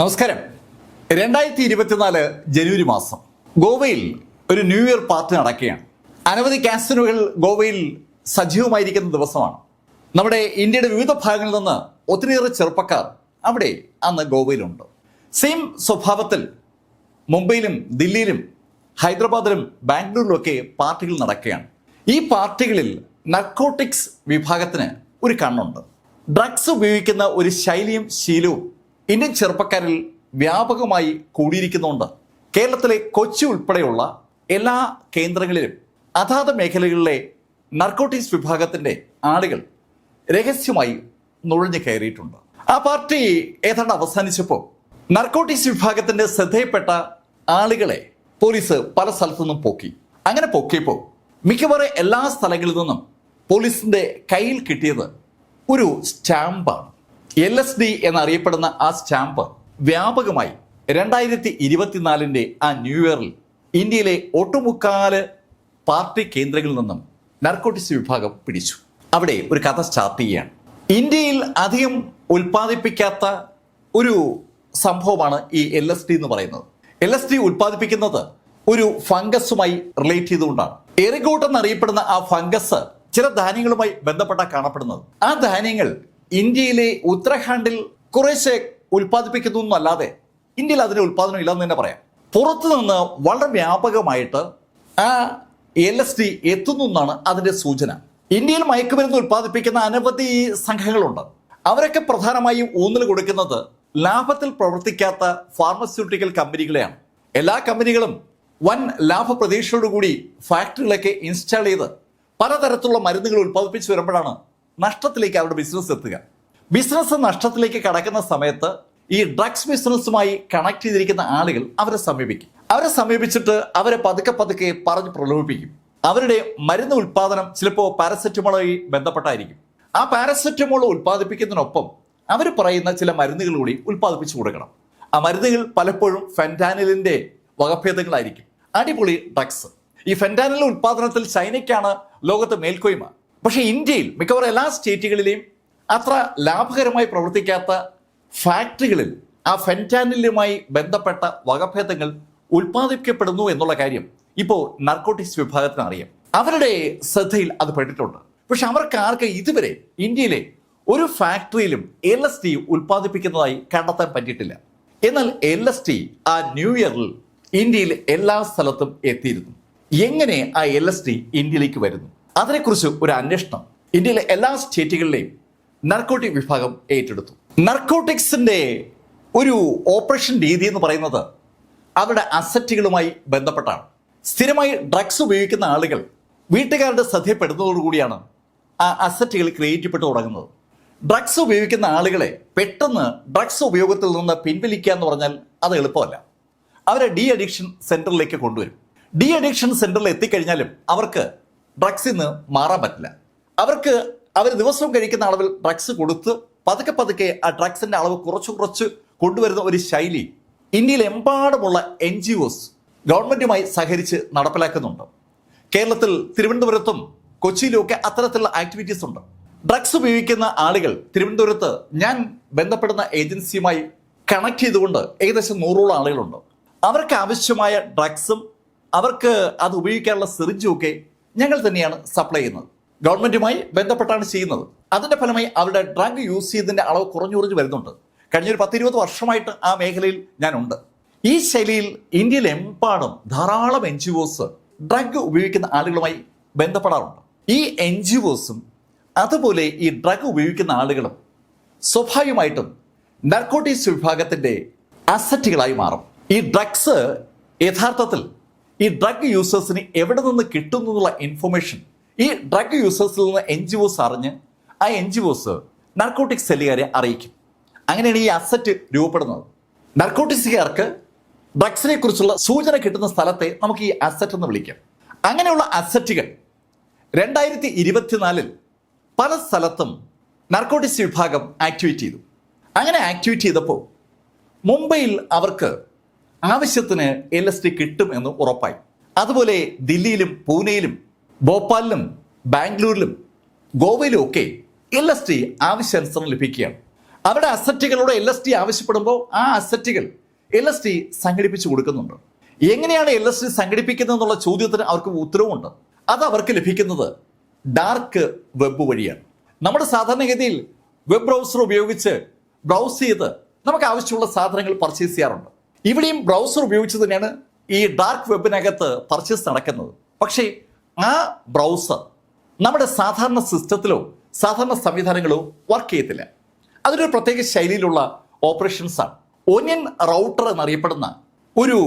നമസ്കാരം. രണ്ടായിരത്തി ഇരുപത്തിനാല് ജനുവരി മാസം ഗോവയിൽ ഒരു ന്യൂ ഇയർ പാർട്ടി നടക്കുകയാണ്. അനവധി കാസിനുകൾ ഗോവയിൽ സജീവമായിരിക്കുന്ന ദിവസമാണ്. നമ്മുടെ ഇന്ത്യയുടെ വിവിധ ഭാഗങ്ങളിൽ നിന്ന് ഒത്തിരിയേറെ ചെറുപ്പക്കാർ അവിടെ അന്ന് ഗോവയിലുണ്ട്. സെയിം സ്വഭാവത്തിൽ മുംബൈയിലും ദില്ലിയിലും ഹൈദരാബാദിലും ബാംഗ്ലൂരിലുമൊക്കെ പാർട്ടികൾ നടക്കുകയാണ്. ഈ പാർട്ടികളിൽ നർക്കോട്ടിക്സ് വിഭാഗത്തിന് ഒരു കണ്ണുണ്ട്. ഡ്രഗ്സ് ഉപയോഗിക്കുന്ന ഒരു ശൈലിയും ശീലവും ഇന്ത്യൻ ചെറുപ്പക്കാരിൽ വ്യാപകമായി കൂടിയിരിക്കുന്നുണ്ട് കേരളത്തിലെ കൊച്ചി ഉൾപ്പെടെയുള്ള എല്ലാ കേന്ദ്രങ്ങളിലും അതാത് മേഖലകളിലെ നർക്കോട്ടിക്സ് വിഭാഗത്തിന്റെ ആളുകൾ രഹസ്യമായി നുഴഞ്ഞു കയറിയിട്ടുണ്ട്. ആ പാർട്ടി ഏതാണ്ട് അവസാനിച്ചപ്പോൾ നർക്കോട്ടിക്സ് വിഭാഗത്തിന്റെ ശ്രദ്ധയിൽപ്പെട്ട ആളുകളെ പോലീസ് പല സ്ഥലത്തു നിന്നും പോക്കി. അങ്ങനെ പൊക്കിയപ്പോൾ മിക്കവാറും എല്ലാ സ്ഥലങ്ങളിൽ നിന്നും പോലീസിന്റെ കയ്യിൽ കിട്ടിയത് ഒരു സ്റ്റാമ്പാണ്. എൽ എസ് ഡി എന്നറിയപ്പെടുന്ന ആ സ്റ്റാമ്പ് വ്യാപകമായി രണ്ടായിരത്തി ഇരുപത്തിനാലിന്റെ ആ ന്യൂ ഇയറിൽ ഇന്ത്യയിലെ ഒട്ടുമുക്കാൽ പാർട്ടി കേന്ദ്രങ്ങളിൽ നിന്നും നർക്കോട്ടിക്സ് വിഭാഗം പിടിച്ചു. അവിടെ ഒരു കഥ സ്റ്റാർട്ട് ചെയ്യുകയാണ്. ഇന്ത്യയിൽ അധികം ഉൽപ്പാദിപ്പിക്കാത്ത ഒരു സംഭവമാണ് ഈ എൽ എസ് ഡി എന്ന് പറയുന്നത്. എൽ എസ് ഡി ഉൽപ്പാദിപ്പിക്കുന്നത് ഒരു ഫംഗസുമായി റിലേറ്റ് ചെയ്തുകൊണ്ടാണ്. എറിഗോട്ട് എന്നറിയപ്പെടുന്ന ആ ഫംഗസ് ചില ധാന്യങ്ങളുമായി ബന്ധപ്പെട്ട കാണപ്പെടുന്നത്. ആ ധാന്യങ്ങൾ ഇന്ത്യയിലെ ഉത്തരാഖണ്ഡിൽ കുറേശ്ശെ ഉൽപ്പാദിപ്പിക്കുന്നു എന്നല്ലാതെ ഇന്ത്യയിൽ അതിന് ഉൽപ്പാദനം ഇല്ലെന്ന് തന്നെ പറയാം. പുറത്തുനിന്ന് വളരെ വ്യാപകമായിട്ട് ആ എൽ എസ് ഡി എത്തുന്നു എന്നാണ് അതിന്റെ സൂചന. ഇന്ത്യയിൽ മയക്കുമരുന്ന് ഉൽപ്പാദിപ്പിക്കുന്ന അനവധി സംഘങ്ങളുണ്ട്. അവരൊക്കെ പ്രധാനമായും ഊന്നൽ കൊടുക്കുന്നത് ലാഭത്തിൽ പ്രവർത്തിക്കാത്ത ഫാർമസ്യൂട്ടിക്കൽ കമ്പനികളെയാണ്. എല്ലാ കമ്പനികളും വൻ ലാഭ പ്രതീക്ഷയോടുകൂടി ഫാക്ടറികളൊക്കെ ഇൻസ്റ്റാൾ ചെയ്ത് പലതരത്തിലുള്ള മരുന്നുകൾ ഉൽപ്പാദിപ്പിച്ചു വരുമ്പോഴാണ് നഷ്ടത്തിലേക്ക് അവരുടെ ബിസിനസ് എത്തുക. ബിസിനസ് നഷ്ടത്തിലേക്ക് കടക്കുന്ന സമയത്ത് ഈ ഡ്രഗ്സ് ബിസിനസ്സുമായി കണക്ട് ചെയ്തിരിക്കുന്ന ആളുകൾ അവരെ സമീപിക്കും. അവരെ സമീപിച്ചിട്ട് അവരെ പതുക്കെ പതുക്കെ പറഞ്ഞ് പ്രലോഭിപ്പിക്കും. അവരുടെ മരുന്ന് ഉൽപാദനം ചിലപ്പോൾ പാരസെറ്റമോളുമായി ബന്ധപ്പെട്ടായിരിക്കും. ആ പാരസെറ്റമോൾ ഉൽപ്പാദിപ്പിക്കുന്നതിനൊപ്പം അവർ പറയുന്ന ചില മരുന്നുകൾ കൂടി ഉൽപ്പാദിപ്പിച്ചു കൊടുക്കണം. ആ മരുന്നുകൾ പലപ്പോഴും ഫെന്റാനിലിന്റെ വകഭേദങ്ങളായിരിക്കും. അടിപൊളി ഡ്രഗ്സ് ഈ ഫെന്റാനിൽ ഉൽപാദനത്തിൽ ചൈനയ്ക്കാണ് ലോകത്ത് മേൽക്കോയ്മ. പക്ഷേ ഇന്ത്യയിൽ മിക്കവാറും എല്ലാ സ്റ്റേറ്റുകളിലെയും അത്ര ലാഭകരമായി പ്രവർത്തിക്കാത്ത ഫാക്ടറികളിൽ ആ ഫെന്റാനിലുമായി ബന്ധപ്പെട്ട വകഭേദങ്ങൾ ഉൽപ്പാദിപ്പിക്കപ്പെടുന്നു എന്നുള്ള കാര്യം ഇപ്പോൾ നർക്കോട്ടിക്സ് വിഭാഗത്തിന് അറിയാം. അവരുടെ ശ്രദ്ധയിൽ അത് പെട്ടിട്ടുണ്ട്. പക്ഷെ അവർക്ക് ആർക്ക് ഇതുവരെ ഇന്ത്യയിലെ ഒരു ഫാക്ടറിയിലും എൽ എസ് ടി ഉൽപ്പാദിപ്പിക്കുന്നതായി കണ്ടെത്താൻ പറ്റിയിട്ടില്ല. എന്നാൽ എൽ എസ് ടി ആ ന്യൂ ഇയറിൽ ഇന്ത്യയിൽ എല്ലാ സ്ഥലത്തും എത്തിയിരുന്നു. എങ്ങനെ ആ എൽ എസ് ടി ഇന്ത്യയിലേക്ക് വരുന്നു? അതിനെക്കുറിച്ച് ഒരു അന്വേഷണം ഇന്ത്യയിലെ എല്ലാ സ്റ്റേറ്റുകളിലെയും നർക്കോട്ടിക് വിഭാഗം ഏറ്റെടുത്തു. നർക്കോട്ടിക്സിന്റെ ഒരു ഓപ്പറേഷൻ രീതി എന്ന് പറയുന്നത് അവരുടെ അസറ്റുകളുമായി ബന്ധപ്പെട്ടാണ്. സ്ഥിരമായി ഡ്രഗ്സ് ഉപയോഗിക്കുന്ന ആളുകൾ വീട്ടുകാരുടെ ശ്രദ്ധയപ്പെടുന്നതോടുകൂടിയാണ് ആ അസറ്റുകൾ ക്രിയേറ്റ് തുടങ്ങുന്നത്. ഡ്രഗ്സ് ഉപയോഗിക്കുന്ന ആളുകളെ പെട്ടെന്ന് ഡ്രഗ്സ് ഉപയോഗത്തിൽ നിന്ന് പിൻവലിക്കുക എന്ന് പറഞ്ഞാൽ അത് എളുപ്പമല്ല. അവരെ ഡി അഡിക്ഷൻ സെന്ററിലേക്ക് കൊണ്ടുവരും. ഡി അഡിക്ഷൻ സെന്ററിൽ എത്തിക്കഴിഞ്ഞാലും അവർക്ക് ഡ്രഗ്സിൽ നിന്ന് മാറാൻ പറ്റില്ല. അവർക്ക് അവർ ദിവസവും കഴിക്കുന്ന അളവിൽ ഡ്രഗ്സ് കൊടുത്ത് പതുക്കെ പതുക്കെ ആ ഡ്രഗ്സിന്റെ അളവ് കുറച്ച് കുറച്ച് കൊണ്ടുവരുന്ന ഒരു ശൈലി ഇന്ത്യയിലെമ്പാടുമുള്ള എൻ ജി ഒസ് ഗവൺമെന്റുമായി സഹകരിച്ച് നടപ്പിലാക്കുന്നുണ്ട്. കേരളത്തിൽ തിരുവനന്തപുരത്തും കൊച്ചിയിലും ഒക്കെ അത്തരത്തിലുള്ള ആക്ടിവിറ്റീസ് ഉണ്ട്. ഡ്രഗ്സ് ഉപയോഗിക്കുന്ന ആളുകൾ തിരുവനന്തപുരത്ത് ഞാൻ ബന്ധപ്പെടുന്ന ഏജൻസിയുമായി കണക്ട് ചെയ്തുകൊണ്ട് ഏകദേശം നൂറോളം ആളുകളുണ്ട്. അവർക്ക് ആവശ്യമായ ഡ്രഗ്സും അവർക്ക് അത് ഉപയോഗിക്കാനുള്ള സിറിഞ്ചും ഒക്കെ ഞങ്ങൾ തന്നെയാണ് സപ്ലൈ ചെയ്യുന്നത്. ഗവൺമെന്റുമായി ബന്ധപ്പെട്ടാണ് ചെയ്യുന്നത്. അതിന്റെ ഫലമായി അവരുടെ ഡ്രഗ് യൂസ് ചെയ്തതിന്റെ അളവ് കുറഞ്ഞു കുറഞ്ഞു വരുന്നുണ്ട്. കഴിഞ്ഞ ഒരു പത്തിരുപത് വർഷമായിട്ട് ആ മേഖലയിൽ ഞാനുണ്ട്. ഈ ശൈലിയിൽ ഇന്ത്യയിലെമ്പാടും ധാരാളം എൻ ജി ഒസ് ഡ്രഗ് ഉപയോഗിക്കുന്ന ആളുകളുമായി ബന്ധപ്പെടാറുണ്ട്. ഈ എൻ ജി ഒസും അതുപോലെ ഈ ഡ്രഗ് ഉപയോഗിക്കുന്ന ആളുകളും സ്വാഭാവികമായിട്ടും നർക്കോട്ടിക്സ് വിഭാഗത്തിന്റെ അസറ്റുകളായി മാറും. ഈ ഡ്രഗ്സ് യഥാർത്ഥത്തിൽ ഈ ഡ്രഗ് യൂസേഴ്സിന് എവിടെ നിന്ന് കിട്ടുന്നു എന്നുള്ള ഇൻഫർമേഷൻ ഈ ഡ്രഗ് യൂസേഴ്സിൽ നിന്ന് എൻ ജി ഒസ് അറിഞ്ഞ് ആ എൻ ജി ഒസ് നർക്കോട്ടിക്സ് സെല്ലുകാരെ അറിയിക്കും. അങ്ങനെയാണ് ഈ അസറ്റ് രൂപപ്പെടുന്നത്. നർക്കോട്ടിക്സുകാർക്ക് ഡ്രഗ്സിനെ കുറിച്ചുള്ള സൂചന കിട്ടുന്ന സ്ഥലത്തെ നമുക്ക് ഈ അസറ്റ് എന്ന് വിളിക്കാം. അങ്ങനെയുള്ള അസറ്റുകൾ രണ്ടായിരത്തി ഇരുപത്തിനാലിൽ പല സ്ഥലത്തും നർക്കോട്ടിക്സ് വിഭാഗം ആക്ടിവേറ്റ് ചെയ്തു. അങ്ങനെ ആക്ടിവേറ്റ് ചെയ്തപ്പോൾ മുംബൈയിൽ അവർക്ക് ആവശ്യത്തിന് എൽ എസ് ടി കിട്ടും എന്ന് ഉറപ്പായി. അതുപോലെ ദില്ലിയിലും പൂനെയിലും ഭോപ്പാലിലും ബാംഗ്ലൂരിലും ഗോവയിലും ഒക്കെ എൽ എസ് ടി ആവശ്യാനുസരണം ലഭിക്കുകയാണ്. അവരുടെ അസറ്റുകളോട് എൽ എസ് ടി ആവശ്യപ്പെടുമ്പോൾ ആ അസറ്റുകൾ എൽ എസ് ടി സംഘടിപ്പിച്ചു കൊടുക്കുന്നുണ്ട്. എങ്ങനെയാണ് എൽ എസ് ടി സംഘടിപ്പിക്കുന്നത് എന്നുള്ള ചോദ്യത്തിന് അവർക്ക് ഉത്തരവുമുണ്ട് അത് അവർക്ക് ലഭിക്കുന്നത് ഡാർക്ക് വെബ് വഴിയാണ്. നമ്മുടെ സാധാരണഗതിയിൽ വെബ് ബ്രൗസർ ഉപയോഗിച്ച് ബ്രൗസ് ചെയ്ത് നമുക്ക് ആവശ്യമുള്ള സാധനങ്ങൾ പർച്ചേസ് ചെയ്യാറുണ്ട്. ഇവിടെയും ബ്രൗസർ ഉപയോഗിച്ച് തന്നെയാണ് ഈ ഡാർക്ക് വെബിനകത്ത് പർച്ചേസ് നടക്കുന്നത്. പക്ഷേ ആ ബ്രൗസർ നമ്മുടെ സാധാരണ സിസ്റ്റത്തിലോ സാധാരണ സംവിധാനങ്ങളോ വർക്ക് ചെയ്യത്തില്ല. അതൊരു പ്രത്യേക ശൈലിയിലുള്ള ഓപ്പറേഷൻസാണ് ഒനിയൻ റൗട്ടർ എന്നറിയപ്പെടുന്ന ഒരു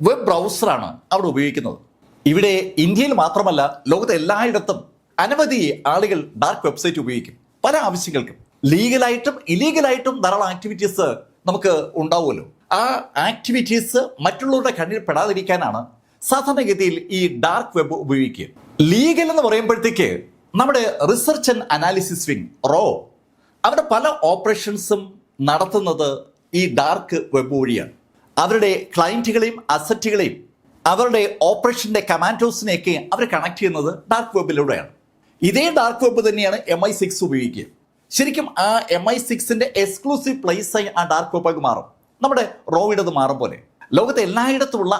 വെബ് ബ്രൗസറാണ് അവിടെ ഉപയോഗിക്കുന്നത്. ഇവിടെ ഇന്ത്യയിൽ മാത്രമല്ല ലോകത്തെ എല്ലായിടത്തും അനവധി ആളുകൾ ഡാർക്ക് വെബ്സൈറ്റ് ഉപയോഗിക്കും. പല ആവശ്യങ്ങൾക്കും. ലീഗലായിട്ടും ഇലീഗലായിട്ടും ധാരാളം ആക്ടിവിറ്റീസ് നമുക്ക് ഉണ്ടാവുമല്ലോ. ആ ആക്ടിവിറ്റീസ് മറ്റുള്ളവരുടെ കണ്ണിൽ പെടാതിരിക്കാനാണ് സാധാരണഗതിയിൽ ഈ ഡാർക്ക് വെബ് ഉപയോഗിക്കുക. ലീഗൽ എന്ന് പറയുമ്പോഴത്തേക്ക് നമ്മുടെ റിസർച്ച് ആൻഡ് അനാലിസിസ് വിങ് റോ അവരുടെ പല ഓപ്പറേഷൻസും നടത്തുന്നത് ഈ ഡാർക്ക് വെബ് വഴിയാണ്. അവരുടെ ക്ലയന്റുകളെയും അസറ്റുകളെയും അവരുടെ ഓപ്പറേഷന്റെ കമാൻഡോസിനെയൊക്കെ അവർ കണക്ട് ചെയ്യുന്നത് ഡാർക്ക് വെബിലൂടെയാണ് ഇതേ ഡാർക്ക് വെബ് തന്നെയാണ് എം ഐ സിക്സ് ഉപയോഗിക്കുക. ശരിക്കും ആ എം ഐ സിക്സിന്റെ എക്സ്ക്ലൂസീവ് പ്ലേസ് ആയി ആ ഡാർക്ക് വെബ് മാറും. നമ്മുടെ റോവിടത് മാറും പോലെ. ലോകത്തെ എല്ലായിടത്തുമുള്ള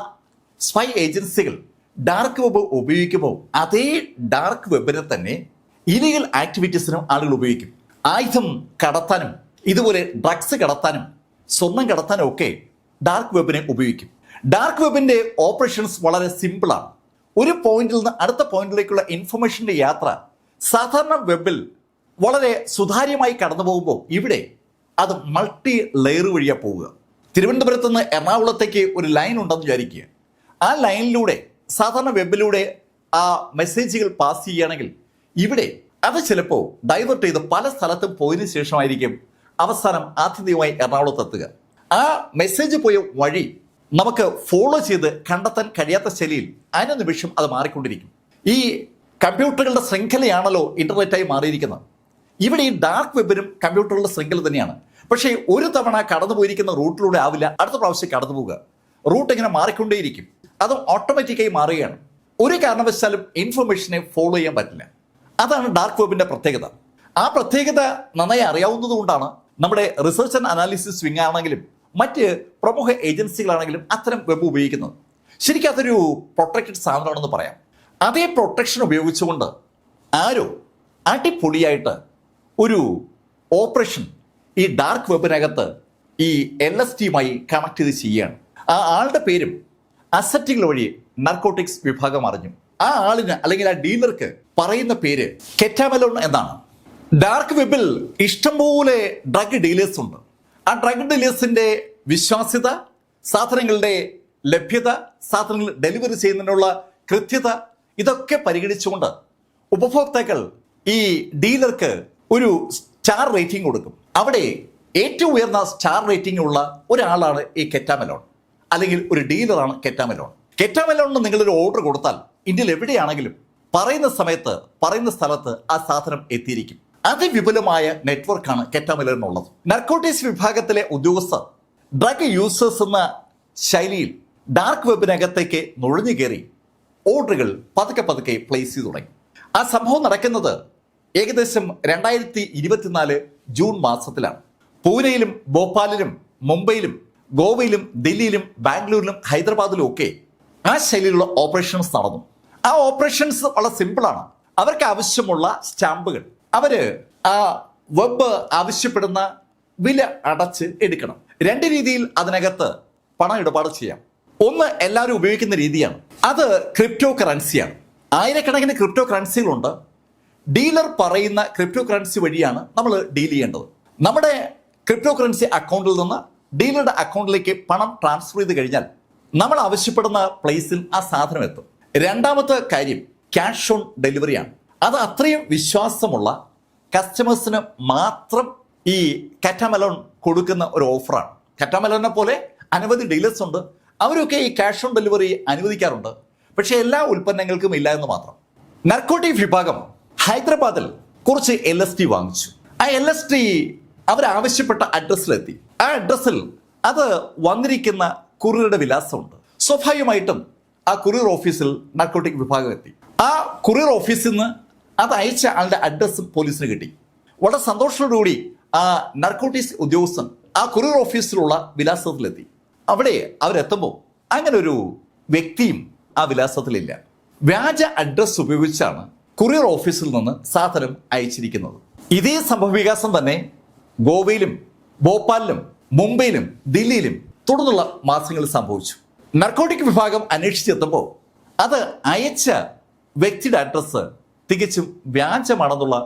സ്പൈ ഏജൻസികൾ ഡാർക്ക് വെബ് ഉപയോഗിക്കുമ്പോൾ അതേ ഡാർക്ക് വെബിനെ തന്നെ ഇലീഗൽ ആക്ടിവിറ്റീസിനും ആളുകൾ ഉപയോഗിക്കും. ആയുധം കടത്താനും ഇതുപോലെ ഡ്രഗ്സ് കടത്താനും സ്വർണം കടത്താനും ഒക്കെ ഡാർക്ക് വെബിനെ ഉപയോഗിക്കും. ഡാർക്ക് വെബിന്റെ ഓപ്പറേഷൻസ് വളരെ സിമ്പിളാണ് ഒരു പോയിന്റിൽ നിന്ന് അടുത്ത പോയിന്റിലേക്കുള്ള ഇൻഫർമേഷന്റെ യാത്ര സാധാരണ വെബിൽ വളരെ സുതാര്യമായി കടന്നു പോകുമ്പോൾ ഇവിടെ അത് മൾട്ടി ലെയർ വഴിയാണ് പോവുക. തിരുവനന്തപുരത്ത് നിന്ന് എറണാകുളത്തേക്ക് ഒരു ലൈൻ ഉണ്ടെന്ന് വിചാരിക്കുക. ആ ലൈനിലൂടെ സാധാരണ വെബിലൂടെ ആ മെസ്സേജുകൾ പാസ് ചെയ്യുകയാണെങ്കിൽ ഇവിടെ അത് ചിലപ്പോൾ ഡൈവേർട്ട് ചെയ്ത് പല സ്ഥലത്തും പോയതിനു ശേഷമായിരിക്കും അവസാനം ആത്യന്തികമായി എറണാകുളത്ത് എത്തുക. ആ മെസ്സേജ് പോയ വഴി നമുക്ക് ഫോളോ ചെയ്ത് കണ്ടെത്താൻ കഴിയാത്ത ശൈലിയിൽ അതിന് നിമിഷം അത് മാറിക്കൊണ്ടിരിക്കും. ഈ കമ്പ്യൂട്ടറുകളുടെ ശൃംഖലയാണല്ലോ ഇന്റർനെറ്റായി മാറിയിരിക്കുന്നത്. ഇവിടെ ഈ ഡാർക്ക് വെബിനും കമ്പ്യൂട്ടറുകളുടെ ശൃംഖല തന്നെയാണ്. പക്ഷേ ഒരു തവണ കടന്നു പോയിരിക്കുന്ന റൂട്ടിലൂടെ ആവില്ല. അടുത്ത പ്രാവശ്യം കടന്നു പോവുക. റൂട്ട് ഇങ്ങനെ മാറിക്കൊണ്ടേയിരിക്കും. അത് ഓട്ടോമാറ്റിക്കായി മാറുകയാണ്. ഒരു കാരണവശാലും ഇൻഫർമേഷനെ ഫോളോ ചെയ്യാൻ പറ്റില്ല. അതാണ് ഡാർക്ക് വെബിന്റെ പ്രത്യേകത. ആ പ്രത്യേകത നന്നായി അറിയാവുന്നതുകൊണ്ടാണ് നമ്മുടെ റിസർച്ച് ആൻഡ് അനാലിസിസ് വിങ് ആണെങ്കിലും മറ്റ് പ്രമുഖ ഏജൻസികളാണെങ്കിലും അത്തരം വെബ് ഉപയോഗിക്കുന്നത്. ശരിക്കും അതൊരു പ്രൊട്ടക്റ്റഡ് സാധനമാണെന്ന് പറയാം. അതേ പ്രൊട്ടക്ഷൻ ഉപയോഗിച്ചുകൊണ്ട് ആരോ അടിപൊളിയായിട്ട് ഒരു ഓപ്പറേഷൻ ഈ ഡാർക്ക് വെബിനകത്ത് ഈ എൽ എസ് ടിയുമായി കണക്ട് ചെയ്ത് ചെയ്യുകയാണ്. ആ ആളുടെ പേരും അസറ്റുകൾ വഴി നർക്കോട്ടിക്സ് വിഭാഗം അറിഞ്ഞു. ആ ആളിന് അല്ലെങ്കിൽ ആ ഡീലർക്ക് പറയുന്ന പേര് കെറ്റാമലോൺ എന്നാണ്. ഡാർക്ക് വെബിൽ ഇഷ്ടംപോലെ ഡ്രഗ് ഡീലേഴ്സ് ഉണ്ട്. ആ ഡ്രഗ് ഡീലേഴ്സിന്റെ വിശ്വാസ്യത സാധനങ്ങളുടെ ലഭ്യത സാധനങ്ങൾ ഡെലിവറി ചെയ്യുന്നതിനുള്ള കൃത്യത ഇതൊക്കെ പരിഗണിച്ചുകൊണ്ട് ഉപഭോക്താക്കൾ ഈ ഡീലർക്ക് ഒരു സ്റ്റാർ റേറ്റിംഗ് കൊടുക്കും. അവിടെ ഏറ്റവും ഉയർന്ന സ്റ്റാർ റേറ്റിംഗ് ഉള്ള ഒരാളാണ് ഈ കെറ്റാമലോൺ അല്ലെങ്കിൽ ഒരു ഡീലറാണ് കെറ്റാമലോൺ കെറ്റാമലോണിന് നിങ്ങളൊരു ഓർഡർ കൊടുത്താൽ ഇന്ത്യയിൽ എവിടെയാണെങ്കിലും പറയുന്ന സമയത്ത് പറയുന്ന സ്ഥലത്ത് ആ സാധനം എത്തിയിരിക്കും. അതിവിപുലമായ നെറ്റ്വർക്കാണ് കെറ്റാമലോണിനുള്ളത് നർക്കോട്ടിക്സ് വിഭാഗത്തിലെ ഉദ്യോഗസ്ഥർ ഡ്രഗ് യൂസേഴ്സ് എന്ന ശൈലിയിൽ ഡാർക്ക് വെബിനകത്തേക്ക് നുഴഞ്ഞു കയറി ഓർഡറുകൾ പതുക്കെ പതുക്കെ പ്ലേസ് ചെയ്തു തുടങ്ങി. ആ സംഭവം നടക്കുന്നത് ഏകദേശം രണ്ടായിരത്തി ഇരുപത്തിനാല് ജൂൺ മാസത്തിലാണ്. പൂനെയിലും ഭോപ്പാലിലും മുംബൈയിലും ഗോവയിലും ഡൽഹിയിലും ബാംഗ്ലൂരിലും ഹൈദരാബാദിലും ഒക്കെ ആ ശൈലിയിലുള്ള ഓപ്പറേഷൻസ് നടന്നു. ആ ഓപ്പറേഷൻസ് വളരെ സിമ്പിളാണ്. അവർക്ക് ആവശ്യമുള്ള സ്റ്റാമ്പുകൾ. അവർ ആ വെബ് ആവശ്യപ്പെടുന്ന വില അടച്ച് എടുക്കണം. രണ്ട് രീതിയിൽ അതിനകത്ത് പണം ഇടപാട് ചെയ്യാം. ഒന്ന് എല്ലാവരും ഉപയോഗിക്കുന്ന രീതിയാണ്. അത് ക്രിപ്റ്റോ കറൻസിയാണ് ആയിരക്കണക്കിന് ക്രിപ്റ്റോ കറൻസികളുണ്ട് ഡീലർ പറയുന്ന ക്രിപ്റ്റോ കറൻസി വഴിയാണ് നമ്മൾ ഡീൽ ചെയ്യേണ്ടത്. നമ്മുടെ ക്രിപ്റ്റോ കറൻസി അക്കൗണ്ടിൽ നിന്ന് ഡീലറുടെ അക്കൗണ്ടിലേക്ക് പണം ട്രാൻസ്ഫർ ചെയ്ത് കഴിഞ്ഞാൽ നമ്മൾ ആവശ്യപ്പെടുന്ന പ്ലേസിൽ ആ സാധനം എത്തും. രണ്ടാമത്തെ കാര്യം ക്യാഷ് ഓൺ ഡെലിവറിയാണ് അത് അത്രയും വിശ്വാസമുള്ള കസ്റ്റമേഴ്സിന് മാത്രം ഈ കാറ്റാമലോൺ കൊടുക്കുന്ന ഒരു ഓഫറാണ്. കാറ്റാമലോണിനെ പോലെ അനവധി ഡീലേഴ്സ് ഉണ്ട്. അവരൊക്കെ ഈ ക്യാഷ് ഓൺ ഡെലിവറി അനുവദിക്കാറുണ്ട്. പക്ഷേ എല്ലാ ഉൽപ്പന്നങ്ങൾക്കും ഇല്ല എന്ന് മാത്രം. നർക്കോട്ടിക് വിഭാഗം ഹൈദരാബാദിൽ കുറച്ച് എൽ എസ് ടി വാങ്ങിച്ചു. ആ എൽ എസ് ടി അവരാവശ്യപ്പെട്ട അഡ്രസ്സിലെത്തി. ആ അഡ്രസ്സിൽ അത് വന്നിരിക്കുന്ന കുറിയറുടെ വിലാസമുണ്ട്. സ്വാഭാവികമായിട്ടും ആ കുറിയർ ഓഫീസിൽ നാർക്കോട്ടിക് വിഭാഗം എത്തി. ആ കുറിയർ ഓഫീസിൽ നിന്ന് അത് അയച്ച ആളുടെ അഡ്രസ്സ് പോലീസിന് കിട്ടി. വളരെ സന്തോഷത്തോടുകൂടി ആ നർക്കോട്ടിക്സ് ഉദ്യോഗസ്ഥൻ ആ കുറിയർ ഓഫീസിലുള്ള വിലാസത്തിലെത്തി. അവിടെ അവരെത്തുമ്പോൾ അങ്ങനെ ഒരു വ്യക്തിയും ആ വിലാസത്തിലില്ല. വ്യാജ അഡ്രസ് ഉപയോഗിച്ചാണ് കൊറിയർ ഓഫീസിൽ നിന്ന് സാധനം അയച്ചിരിക്കുന്നത്. ഇതേ സംഭവവികാസം തന്നെ ഗോവയിലും ഭോപ്പാലിലും മുംബൈയിലും ദില്ലിയിലും തുടർന്നുള്ള മാസങ്ങളിൽ സംഭവിച്ചു. നർക്കോട്ടിക് വിഭാഗം അന്വേഷിച്ചെത്തുമ്പോൾ അത് അയച്ച വ്യക്തിയുടെ അഡ്രസ്സ് തികച്ചും വ്യാജമാണെന്നുള്ള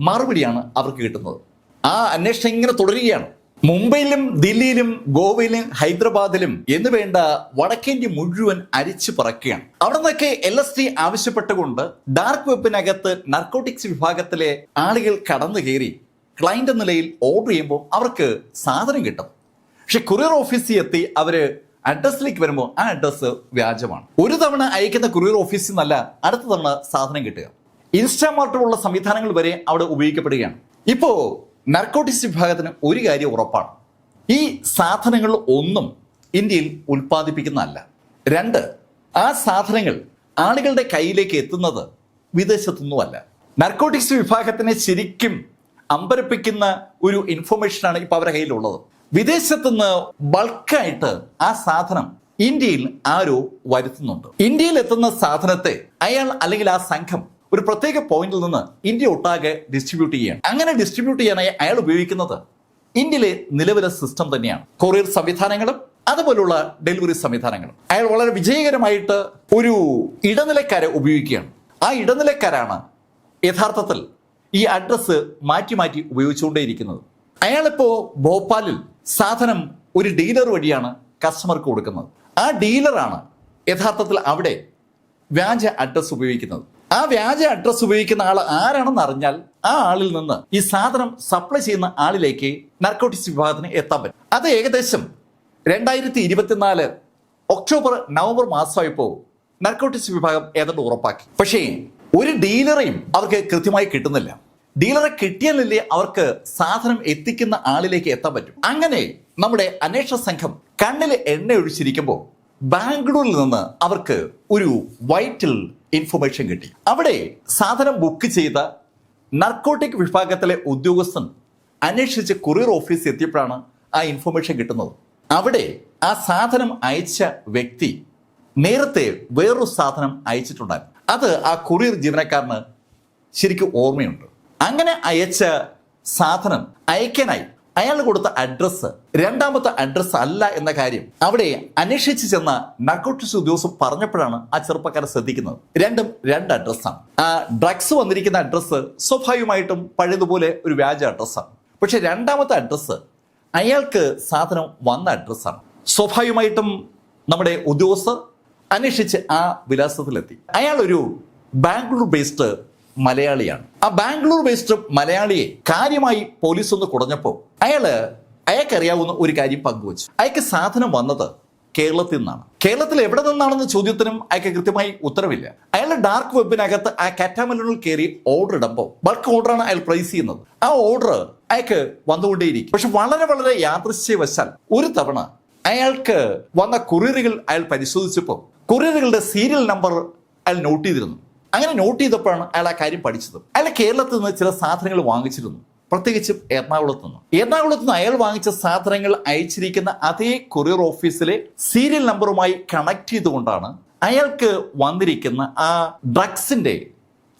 മറുപടിയാണ് അവർക്ക് കിട്ടുന്നത്. ആ അന്വേഷണം ഇങ്ങനെ തുടരുകയാണ്. മുംബൈയിലും ദില്ലിയിലും ഗോവയിലും ഹൈദരാബാദിലും എന്ന് വേണ്ട വടക്കേന്ത്യ മുഴുവൻ അരിച്ചു പറക്കുകയാണ്. അവിടെ നിന്നൊക്കെ എൽ എസ് ടി ആവശ്യപ്പെട്ടുകൊണ്ട് ഡാർക്ക് വെബിനകത്ത് നർക്കോട്ടിക്സ് വിഭാഗത്തിലെ ആളുകൾ കടന്നു കയറി. ക്ലയന്റ് നിലയിൽ ഓർഡർ ചെയ്യുമ്പോൾ അവർക്ക് സാധനം കിട്ടും. പക്ഷെ കൊറിയർ ഓഫീസിൽ എത്തി അവർ അഡ്രസ്സിലേക്ക് വരുമ്പോൾ ആ അഡ്രസ്സ് വ്യാജമാണ്. ഒരു തവണ അയക്കുന്ന കൊറിയർ ഓഫീസിൽ നിന്നല്ല അടുത്ത തവണ സാധനം കിട്ടുക. ഇൻസ്റ്റാമാർട്ട് പോലുള്ള സംവിധാനങ്ങൾ വരെ അവിടെ ഉപയോഗിക്കപ്പെടുകയാണ്. ഇപ്പോ നർക്കോട്ടിക്സ് വിഭാഗത്തിന് ഒരു കാര്യം ഉറപ്പാണ്. ഈ സാധനങ്ങൾ ഒന്നും ഇന്ത്യയിൽ ഉൽപ്പാദിപ്പിക്കുന്നതല്ല. രണ്ട് ആ സാധനങ്ങൾ ആളുകളുടെ കയ്യിലേക്ക് എത്തുന്നത് വിദേശത്തൊന്നുമല്ല നർക്കോട്ടിക്സ് വിഭാഗത്തിനെ ശരിക്കും അമ്പരപ്പിക്കുന്ന ഒരു ഇൻഫർമേഷനാണ് ഇപ്പൊ അവരുടെ കയ്യിലുള്ളത്. വിദേശത്തുനിന്ന് ബൾക്കായിട്ട് ആ സാധനം ഇന്ത്യയിൽ ആരോ വരുത്തുന്നുണ്ട്. ഇന്ത്യയിൽ എത്തുന്ന സാധനത്തെ അയാൾ അല്ലെങ്കിൽ ആ സംഘം ഒരു പ്രത്യേക പോയിന്റിൽ നിന്ന് ഇന്ത്യ ഒട്ടാകെ ഡിസ്ട്രിബ്യൂട്ട് ചെയ്യാണ് അങ്ങനെ ഡിസ്ട്രിബ്യൂട്ട് ചെയ്യാനായി അയാൾ ഉപയോഗിക്കുന്നത് ഇന്ത്യയിലെ നിലവിലെ സിസ്റ്റം തന്നെയാണ്. കൊറിയർ സംവിധാനങ്ങളും അതുപോലുള്ള ഡെലിവറി സംവിധാനങ്ങളും. അയാൾ വളരെ വിജയകരമായിട്ട് ഒരു ഇടനിലക്കാരെ ഉപയോഗിക്കുകയാണ്. ആ ഇടനിലക്കാരാണ് യഥാർത്ഥത്തിൽ ഈ അഡ്രസ്സ് മാറ്റി മാറ്റി ഉപയോഗിച്ചുകൊണ്ടേയിരിക്കുന്നത്. അയാളിപ്പോ ഭോപ്പാലിൽ സാധനം ഒരു ഡീലർ വഴിയാണ് കസ്റ്റമർക്ക് കൊടുക്കുന്നത്. ആ ഡീലറാണ് യഥാർത്ഥത്തിൽ അവിടെ വ്യാജ അഡ്രസ്സ് ഉപയോഗിക്കുന്നത്. ആ വ്യാജ അഡ്രസ് ഉപയോഗിക്കുന്ന ആൾ ആരാണെന്ന് അറിഞ്ഞാൽ ആ ആളിൽ നിന്ന് ഈ സാധനം സപ്ലൈ ചെയ്യുന്ന ആളിലേക്ക് നർക്കോട്ടിക്സ് വിഭാഗത്തിന് എത്താൻ പറ്റും. അത് ഏകദേശം രണ്ടായിരത്തി ഇരുപത്തിനാല് ഒക്ടോബർ നവംബർ മാസമായപ്പോൾ നർക്കോട്ടിക്സ് വിഭാഗം ഏതാണ്ട് ഉറപ്പാക്കി. പക്ഷേ ഒരു ഡീലറെയും അവർക്ക് കൃത്യമായി കിട്ടുന്നില്ല. ഡീലറെ കിട്ടിയാലല്ലേ അവർക്ക് സാധനം എത്തിക്കുന്ന ആളിലേക്ക് എത്താൻ പറ്റും. അങ്ങനെ നമ്മുടെ അന്വേഷണ സംഘം കണ്ണിൽ എണ്ണ ഒഴിച്ചിരിക്കുമ്പോൾ ബാംഗ്ലൂരിൽ നിന്ന് അവർക്ക് ഒരു വൈറ്റൽ ഇൻഫർമേഷൻ കിട്ടി. അവിടെ സാധനം ബുക്ക് ചെയ്ത നർക്കോട്ടിക് വിഭാഗത്തിലെ ഉദ്യോഗസ്ഥൻ അന്വേഷിച്ച് കൊറിയർ ഓഫീസ് എത്തിയപ്പോഴാണ് ആ ഇൻഫർമേഷൻ കിട്ടുന്നത്. അവിടെ ആ സാധനം അയച്ച വ്യക്തി നേരത്തെ വേറൊരു സാധനം അയച്ചിട്ടുണ്ടായിരുന്നു. അത് ആ കൊറിയർ ജീവനക്കാരന് ശരിക്കും ഓർമ്മയുണ്ട്. അങ്ങനെ അയച്ച സാധനം അയക്കാനായി അയാൾ കൊടുത്ത അഡ്രസ്സ് രണ്ടാമത്തെ അഡ്രസ്സ് അല്ല എന്ന കാര്യം അവിടെ അന്വേഷിച്ച് ചെന്ന നക്കോട്ടിസ് ഉദ്യോഗസ്ഥൻ പറഞ്ഞപ്പോഴാണ് ആ ചെറുപ്പക്കാരെ ശ്രദ്ധിക്കുന്നത്. രണ്ടും രണ്ട് അഡ്രസ്സാണ് ആ ഡ്രഗ്സ് വന്നിരിക്കുന്ന അഡ്രസ്സ് സ്വാഭാവികമായിട്ടും പഴയതുപോലെ ഒരു വ്യാജ അഡ്രസ്സാണ് പക്ഷെ രണ്ടാമത്തെ അഡ്രസ്സ് അയാൾക്ക് സാധനം വന്ന അഡ്രസ്സാണ് സ്വാഭാവികമായിട്ടും നമ്മുടെ ഉദ്യോഗസ്ഥർ അന്വേഷിച്ച് ആ വിലാസത്തിലെത്തി. അയാൾ ഒരു ബാംഗ്ലൂർ ബേസ്ഡ് മലയാളിയാണ്. ആ ബാംഗ്ലൂർ ബേസ്ഡ് മലയാളിയെ കാര്യമായി പോലീസ് ഒന്ന് കുടഞ്ഞപ്പോൾ അയാൾ അയാൾക്കറിയാവുന്ന ഒരു കാര്യം പങ്കുവച്ചു. അയാൾക്ക് സാധനം വന്നത് കേരളത്തിൽ നിന്നാണ്. കേരളത്തിൽ എവിടെ നിന്നാണെന്ന ചോദ്യത്തിനും അയാൾക്ക് കൃത്യമായി ഉത്തരവില്ല. അയാളുടെ ഡാർക്ക് വെബിനകത്ത് ആ കാറ്റാമലൂണിൽ കയറി ഓർഡർ ഇടുമ്പോൾ ബൾക്ക് ഓർഡറാണ് അയാൾ പ്രൈസ് ചെയ്യുന്നത്. ആ ഓർഡർ അയാൾക്ക് വന്നുകൊണ്ടേയിരിക്കും. പക്ഷെ വളരെ വളരെ യാദൃശ്യവശാൽ ഒരു തവണ അയാൾക്ക് വന്ന കുറിയറുകൾ അയാൾ പരിശോധിച്ചപ്പോൾ കുറിയറുകളുടെ സീരിയൽ നമ്പർ അയാൾ നോട്ട് ചെയ്തിരുന്നു. അങ്ങനെ നോട്ട് ചെയ്തപ്പോഴാണ് അയാൾ ആ കാര്യം പഠിച്ചത്. അയാൾ കേരളത്തിൽ നിന്ന് ചില സാധനങ്ങൾ വാങ്ങിച്ചിരുന്നു. പ്രത്യേകിച്ചും എറണാകുളത്ത് നിന്ന്. എറണാകുളത്ത് നിന്ന് അയാൾ വാങ്ങിച്ച സാധനങ്ങൾ അയച്ചിരിക്കുന്ന അതേ കൊറിയർ ഓഫീസിലെ സീരിയൽ നമ്പറുമായി കണക്ട് ചെയ്തുകൊണ്ടാണ് അയാൾക്ക് വന്നിരിക്കുന്ന ആ ഡ്രഗ്സിന്റെ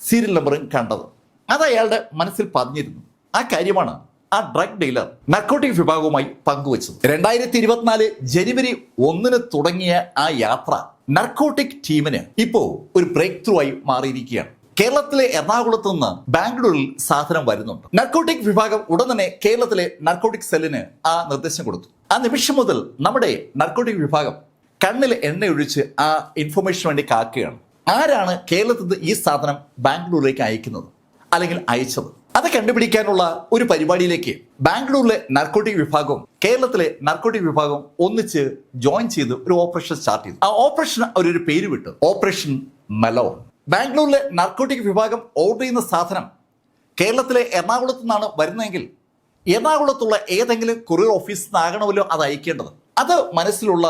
സീരിയൽ നമ്പറും കണ്ടത്. അത് അയാളുടെ മനസ്സിൽ പതിഞ്ഞിരുന്നു. ആ കാര്യമാണ് ആ ഡ്രഗ് ഡീലർ നർക്കോട്ടിക് വിഭാഗവുമായി പങ്കുവച്ചത്. രണ്ടായിരത്തി ഇരുപത്തിനാല് ജനുവരി ഒന്നിന് തുടങ്ങിയ ആ യാത്ര നർക്കോട്ടിക് ടീമിന് ഇപ്പോ ഒരു ബ്രേക്ക് ത്രൂ ആയി മാറിയിരിക്കുകയാണ്. കേരളത്തിലെ എറണാകുളത്ത് നിന്ന് ബാംഗ്ലൂരിൽ സാധനം വരുന്നുണ്ട്. നർക്കോട്ടിക് വിഭാഗം ഉടൻ തന്നെ കേരളത്തിലെ നർക്കോട്ടിക് സെല്ലിന് ആ നിർദ്ദേശം കൊടുത്തു. ആ നിമിഷം മുതൽ നമ്മുടെ നർക്കോട്ടിക് വിഭാഗം കണ്ണിൽ എണ്ണയൊഴിച്ച് ആ ഇൻഫർമേഷൻ വേണ്ടി കാക്കുകയാണ്. ആരാണ് കേരളത്തിൽ നിന്ന് ഈ സാധനം ബാംഗ്ലൂരിലേക്ക് അയക്കുന്നത്? അല്ലെങ്കിൽ അയച്ചത്? അത് കണ്ടുപിടിക്കാനുള്ള ഒരു പരിപാടിയിലേക്ക് ബാംഗ്ലൂരിലെ നർക്കോട്ടിക് വിഭാഗവും കേരളത്തിലെ നർക്കോട്ടിക് വിഭാഗവും ഒന്നിച്ച് ജോയിൻ ചെയ്ത് ഒരു ഓപ്പറേഷൻ സ്റ്റാർട്ട് ചെയ്തു. ആ ഓപ്പറേഷൻ അവരൊരു പേര് വിട്ടു. ഓപ്പറേഷൻ മെലോൺ ബാംഗ്ലൂരിലെ നർക്കോട്ടിക് വിഭാഗം ഓർഡർ ചെയ്യുന്ന സാധനം കേരളത്തിലെ എറണാകുളത്ത് നിന്നാണ് വരുന്നതെങ്കിൽ എറണാകുളത്തുള്ള ഏതെങ്കിലും കൊറിയർ ഓഫീസിൽ നിന്നാകണമല്ലോ അത് അയക്കേണ്ടത്. അത് മനസ്സിലുള്ള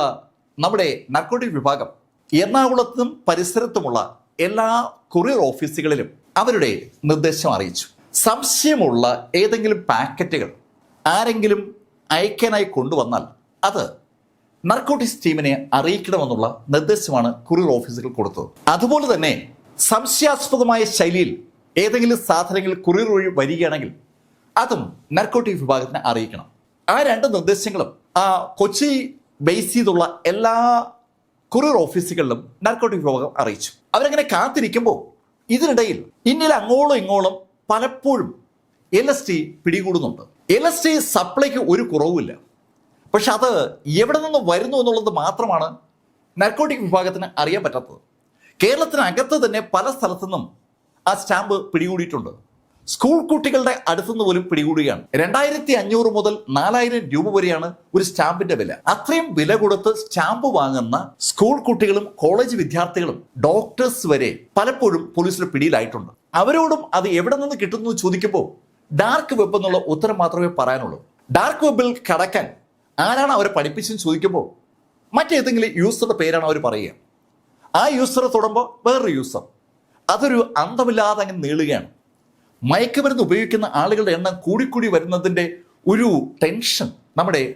നമ്മുടെ നർക്കോട്ടിക് വിഭാഗം എറണാകുളത്തും പരിസരത്തുമുള്ള എല്ലാ കൊറിയർ ഓഫീസുകളിലും അവരുടെ നിർദ്ദേശം അറിയിച്ചു. സംശയമുള്ള ഏതെങ്കിലും പാക്കറ്റുകൾ ആരെങ്കിലും അയക്കാനായി കൊണ്ടുവന്നാൽ അത് നർക്കോട്ടിക്സ് ടീമിനെ അറിയിക്കണമെന്നുള്ള നിർദ്ദേശമാണ് കുറിയർ ഓഫീസുകൾ കൊടുത്തത്. അതുപോലെ തന്നെ സംശയാസ്പദമായ ശൈലിയിൽ ഏതെങ്കിലും സാധനങ്ങൾ കുറിയർ വഴി വരികയാണെങ്കിൽ അതും നർക്കോട്ടിക് വിഭാഗത്തിനെ അറിയിക്കണം. ആ രണ്ട് നിർദ്ദേശങ്ങളും ആ കൊച്ചി ബേസ് ചെയ്തുള്ള എല്ലാ കുറിയർ ഓഫീസുകളിലും നർക്കോട്ടിക് വിഭാഗം അറിയിച്ചു. അവരങ്ങനെ കാത്തിരിക്കുമ്പോൾ ഇതിനിടയിൽ ഇന്ത്യയിൽ അങ്ങോളം ഇങ്ങോളം പലപ്പോഴും എൽ എസ് ടി പിടികൂടുന്നുണ്ട്. എൽ എസ് ടി സപ്ലൈക്ക് ഒരു കുറവുമില്ല. പക്ഷെ അത് എവിടെ നിന്ന് വരുന്നു എന്നുള്ളത് മാത്രമാണ് നർക്കോട്ടിക് വിഭാഗത്തിന് അറിയാൻ പറ്റാത്തത്. കേരളത്തിനകത്ത് തന്നെ പല സ്ഥലത്തു നിന്നും ആ സ്റ്റാമ്പ് പിടികൂടിയിട്ടുണ്ട്. സ്കൂൾ കുട്ടികളുടെ അടുത്തുനിന്ന് പോലും പിടികൂടുകയാണ്. രണ്ടായിരത്തി അഞ്ഞൂറ് മുതൽ നാലായിരം രൂപ വരെയാണ് ഒരു സ്റ്റാമ്പിന്റെ വില. അത്രയും വില കൊടുത്ത് സ്റ്റാമ്പ് വാങ്ങുന്ന സ്കൂൾ കുട്ടികളും കോളേജ് വിദ്യാർത്ഥികളും ഡോക്ടേഴ്സ് വരെ പലപ്പോഴും പോലീസിന്റെ പിടിയിലായിട്ടുണ്ട്. അവരോടും അത് എവിടെ നിന്ന് കിട്ടുന്നു ചോദിക്കുമ്പോൾ ഡാർക്ക് വെബ് എന്നുള്ള ഉത്തരം മാത്രമേ പറയാനുള്ളൂ. ഡാർക്ക് വെബിൽ കടക്കാൻ ആരാണ് അവരെ പഠിപ്പിച്ചെന്ന് ചോദിക്കുമ്പോൾ മറ്റേതെങ്കിലും യൂസറുടെ പേരാണ് അവർ പറയുക. ആ യൂസറെ തൊടുമ്പോൾ വേറൊരു യൂസർ അതൊരു അന്തമില്ലാതെ അങ്ങ് നീളുകയാണ്. മയക്കുമരുന്ന് ഉപയോഗിക്കുന്ന ആളുകളുടെ എണ്ണം കൂടിക്കൂടി വരുന്നതിന്റെ ഒരു ടെൻഷൻ നമ്മുടെ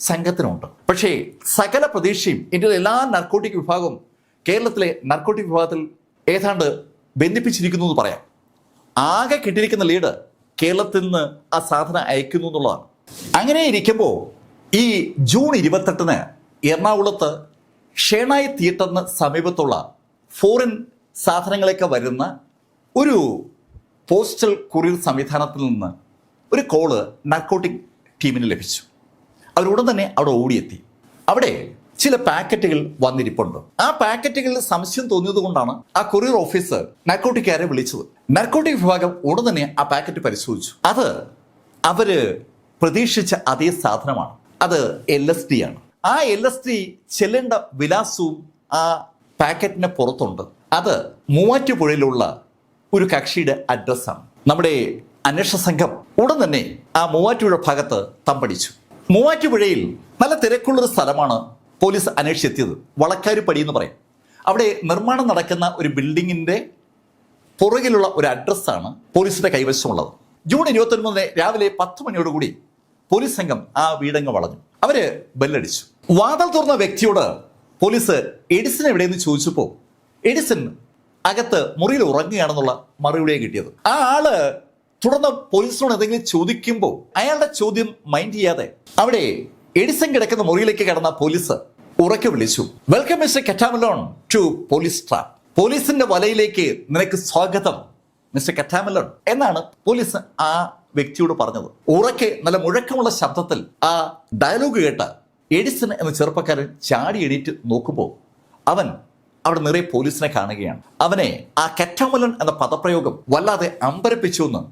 സംഘത്തിനുണ്ട്. പക്ഷേ സകല പ്രതീക്ഷയും ഇന്ത്യയിലെ എല്ലാ നർക്കോട്ടിക് വിഭാഗവും കേരളത്തിലെ നർക്കോട്ടിക് വിഭാഗത്തിൽ ഏതാണ്ട് ബന്ധിപ്പിച്ചിരിക്കുന്നു എന്ന് പറയാം. ആകെ കിട്ടിയിരിക്കുന്ന ലീഡ് കേരളത്തിൽ നിന്ന് ആ സാധന അയക്കുന്നു എന്നുള്ളതാണ്. അങ്ങനെ ഇരിക്കുമ്പോൾ ഈ ജൂൺ ഇരുപത്തെട്ടിന് എറണാകുളത്ത് ഷേണായി തിയേറ്ററിന് സമീപത്തുള്ള ഫോറിൻ സാധനങ്ങളൊക്കെ വരുന്ന ഒരു പോസ്റ്റൽ കൊറിയർ സംവിധാനത്തിൽ നിന്ന് ഒരു കോൾ നർക്കോട്ടിക് ടീമിന് ലഭിച്ചു. അവരുടൻ തന്നെ അവിടെ ഓടിയെത്തി. അവിടെ ചില പാക്കറ്റുകൾ വന്നിരിപ്പുണ്ട്. ആ പാക്കറ്റുകളിൽ സംശയം തോന്നിയത് കൊണ്ടാണ് ആ കൊറിയർ ഓഫീസർ നർക്കോട്ടിക്കാരെ വിളിച്ചത്. നർക്കോട്ടിക് വിഭാഗം ഉടൻ തന്നെ ആ പാക്കറ്റ് പരിശോധിച്ചു. അത് അവർ പ്രതീക്ഷിച്ച അതേ സാധനമാണ്. അത് എൽ എസ് ഡി ആണ്. ആ എൽ എസ് ഡി ചെല്ലേണ്ട വിലാസവും ആ പാക്കറ്റിന് പുറത്തുണ്ട്. അത് മൂവാറ്റുപുഴയിലുള്ള ഒരു കക്ഷിയുടെ അഡ്രസ്സാണ് നമ്മുടെ അന്വേഷണ സംഘം ഉടൻ തന്നെ ആ മൂവാറ്റുപുഴ ഭാഗത്ത് തമ്പടിച്ചു. മൂവാറ്റുപുഴയിൽ നല്ല തിരക്കുള്ളൊരു സ്ഥലമാണ് പോലീസ് അന്വേഷിച്ചെത്തിയത് വളക്കാരുപടി എന്ന് പറയും. അവിടെ നിർമ്മാണം നടക്കുന്ന ഒരു ബിൽഡിങ്ങിന്റെ പുറകിലുള്ള ഒരു അഡ്രസ്സാണ് പോലീസിന്റെ കൈവശമുള്ളത്. ജൂൺ ഇരുപത്തൊൻപതിന് രാവിലെ പത്ത് മണിയോടുകൂടി പോലീസ് സംഘം ആ വീടങ്ങ് വളഞ്ഞു. അവർ ബെല്ലടിച്ചു. വാതൽ തുറന്ന വ്യക്തിയോട് പോലീസ് എഡിസൺ എവിടെയെന്ന് ചോദിച്ചപ്പോൾ എഡിസൺ അകത്ത് മുറിയിൽ ഉറങ്ങുകയാണെന്നുള്ള മറുപടിയെ കിട്ടിയത്. ആ ആൾ തുടർന്ന് പോലീസിനോട് എന്തെങ്കിലും ചോദിക്കുമ്പോൾ അയാളുടെ ചോദ്യം മൈൻഡ് ചെയ്യാതെ അവിടെ എഡിസൺ കിടക്കുന്ന മുറിയിലേക്ക് കടന്ന പോലീസ് ഉറക്കെ വിളിച്ചു. Welcome mister Ketamelon to police trap പോലീസിന്റെ വലയിലേക്ക് നിനക്ക് സ്വാഗതം മിസ്റ്റർ കറ്റാമലോൺ എന്നാണ് പോലീസ് ആ വ്യക്തിയോട് പറഞ്ഞത്. ഉറക്കെ നല്ല മുഴക്കമുള്ള ശബ്ദത്തിൽ ആ ഡയലോഗ് കേട്ട എഡിസൺ എന്ന ചെറുപ്പക്കാരൻ ചാടി എണീറ്റ് നോക്കുമ്പോൾ അവൻ അവിടെ നിറയെ പോലീസിനെ കാണുകയാണ്. അവനെ ആ കറ്റാമലൻ എന്ന പദപ്രയോഗം വല്ലാതെ അമ്പരപ്പിച്ചു എന്ന്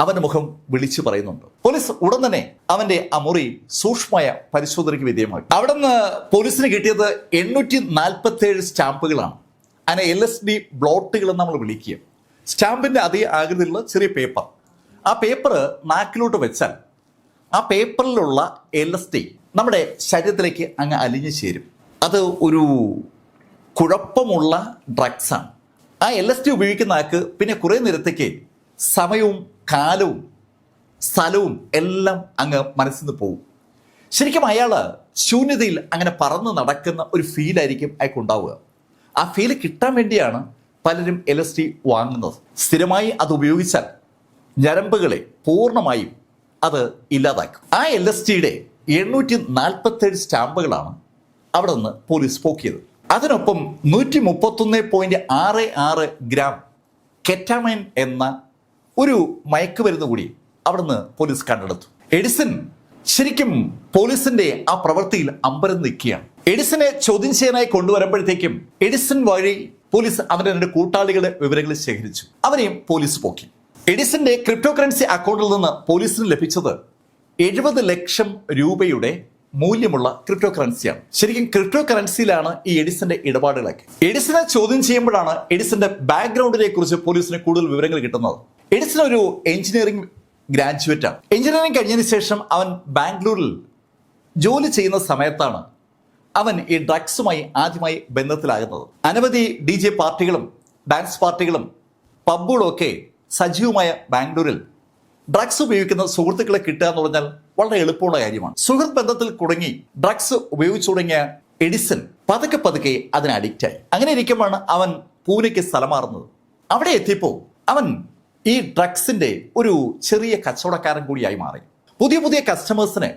അവന്റെ മുഖം വിളിച്ചു പറയുന്നുണ്ട്. പോലീസ് ഉടൻ തന്നെ അവന്റെ ആ മുറി സൂക്ഷ്മമായ പരിശോധനയ്ക്ക് വിധേയമായി അവിടെ നിന്ന് പോലീസിന് കിട്ടിയത് എണ്ണൂറ്റി നാൽപ്പത്തി ഏഴ് സ്റ്റാമ്പുകളാണ്. അതിനെ എൽ എസ് ഡി ബ്ലോട്ടുകൾ എന്ന് നമ്മൾ വിളിക്കുക. സ്റ്റാമ്പിന്റെ അതേ ആകൃതിയിലുള്ള ചെറിയ പേപ്പർ. ആ പേപ്പർ നാക്കിലോട്ട് വെച്ചാൽ ആ പേപ്പറിലുള്ള എൽ എസ് ഡി നമ്മുടെ ശരീരത്തിലേക്ക് അങ്ങ് അലിഞ്ഞു ചേരും. അത് ഒരു കുഴപ്പമുള്ള ഡ്രഗ്സാണ്. ആ എൽ എസ് ഡി ഉപയോഗിക്കുന്ന ആൾക്ക് പിന്നെ കുറേ നേരത്തേക്ക് സമയവും കാലവും സ്ഥലവും എല്ലാം അങ്ങ് മനസ്സിൽ നിന്ന് പോകും ശരിക്കും അയാൾ ശൂന്യതയിൽ അങ്ങനെ പറന്ന് നടക്കുന്ന ഒരു ഫീലായിരിക്കും അയാൾക്ക് ഉണ്ടാവുക. ആ ഫീൽ കിട്ടാൻ വേണ്ടിയാണ് പലരും എൽ എസ് ടി വാങ്ങുന്നത്. സ്ഥിരമായി അത് ഉപയോഗിച്ചാൽ ഞരമ്പുകളെ പൂർണമായും അത് ഇല്ലാതാക്കും. ആ എൽ എസ് ടിയുടെ എണ്ണൂറ്റി നാൽപ്പത്തേഴ് സ്റ്റാമ്പുകളാണ് അവിടെ നിന്ന് പോലീസ് പോക്കിയത്. അതിനൊപ്പം നൂറ്റി മുപ്പത്തൊന്ന് പോയിന്റ് ആറ് ആറ് ഗ്രാം കെറ്റാമൈൻ എന്ന ഒരു മയക്കുമരുന്ന് കൂടി അവിടുന്ന് പോലീസ് കണ്ടെടുത്തു. എഡിസൺ ശരിക്കും പോലീസിന്റെ ആ പ്രവൃത്തിയിൽ അമ്പരം നിൽക്കുകയാണ്. എഡിസനെ ചോദ്യം ചെയ്യാനായി കൊണ്ടുവരുമ്പോഴത്തേക്കും എഡിസൺ വഴി പോലീസ് അവന്റെ രണ്ട് കൂട്ടാളികളുടെ വിവരങ്ങൾ ശേഖരിച്ചു. അവരെയും പോലീസ് പോക്കി. എഡിസന്റെ ക്രിപ്റ്റോ കറൻസി അക്കൗണ്ടിൽ നിന്ന് പോലീസിന് ലഭിച്ചത് എഴുപത് ലക്ഷം രൂപയുടെ മൂല്യമുള്ള ക്രിപ്റ്റോ കറൻസിയാണ് ശരിക്കും ക്രിപ്റ്റോ കറൻസിയിലാണ് ഈ എഡിസന്റെ ഇടപാടുകളൊക്കെ. എഡിസനെ ചോദ്യം ചെയ്യുമ്പോഴാണ് എഡിസന്റെ ബാക്ക്ഗ്രൗണ്ടിനെ കുറിച്ച് പോലീസിന് കൂടുതൽ വിവരങ്ങൾ കിട്ടുന്നത്. എഡിസൺ ഒരു എഞ്ചിനീയറിംഗ് ഗ്രാജുവേറ്റാണ് എഞ്ചിനീയറിംഗ് കഴിഞ്ഞതിന് ശേഷം അവൻ ബാംഗ്ലൂരിൽ ജോലി ചെയ്യുന്ന സമയത്താണ് അവൻ ഈ ഡ്രഗ്സുമായി ആദ്യമായി ബന്ധത്തിലാകുന്നത്. അനവധി ഡി ജെ പാർട്ടികളും ഡാൻസ് പാർട്ടികളും പബ്ബുകളും ഒക്കെ സജീവമായ ബാംഗ്ലൂരിൽ ഡ്രഗ്സ് ഉപയോഗിക്കുന്ന സുഹൃത്തുക്കളെ കിട്ടുക എന്ന് പറഞ്ഞാൽ വളരെ എളുപ്പമുള്ള കാര്യമാണ്. സുഹൃത്ത് ബന്ധത്തിൽ കുടുങ്ങി ഡ്രഗ്സ് ഉപയോഗിച്ചു തുടങ്ങിയ എഡിസൺ പതുക്കെ പതുക്കെ അതിന് അഡിക്റ്റായി അങ്ങനെ ഇരിക്കുമ്പോഴാണ് അവൻ പൂനെക്ക് സ്ഥലം മാറുന്നത്. അവിടെ എത്തിയപ്പോൾ അവൻ ഈ ഡ്രഗ്സിന്റെ ഒരു ചെറിയ കച്ചവടക്കാരൻ കൂടിയായി മാറി. പുതിയ പുതിയ കസ്റ്റമേഴ്സിന്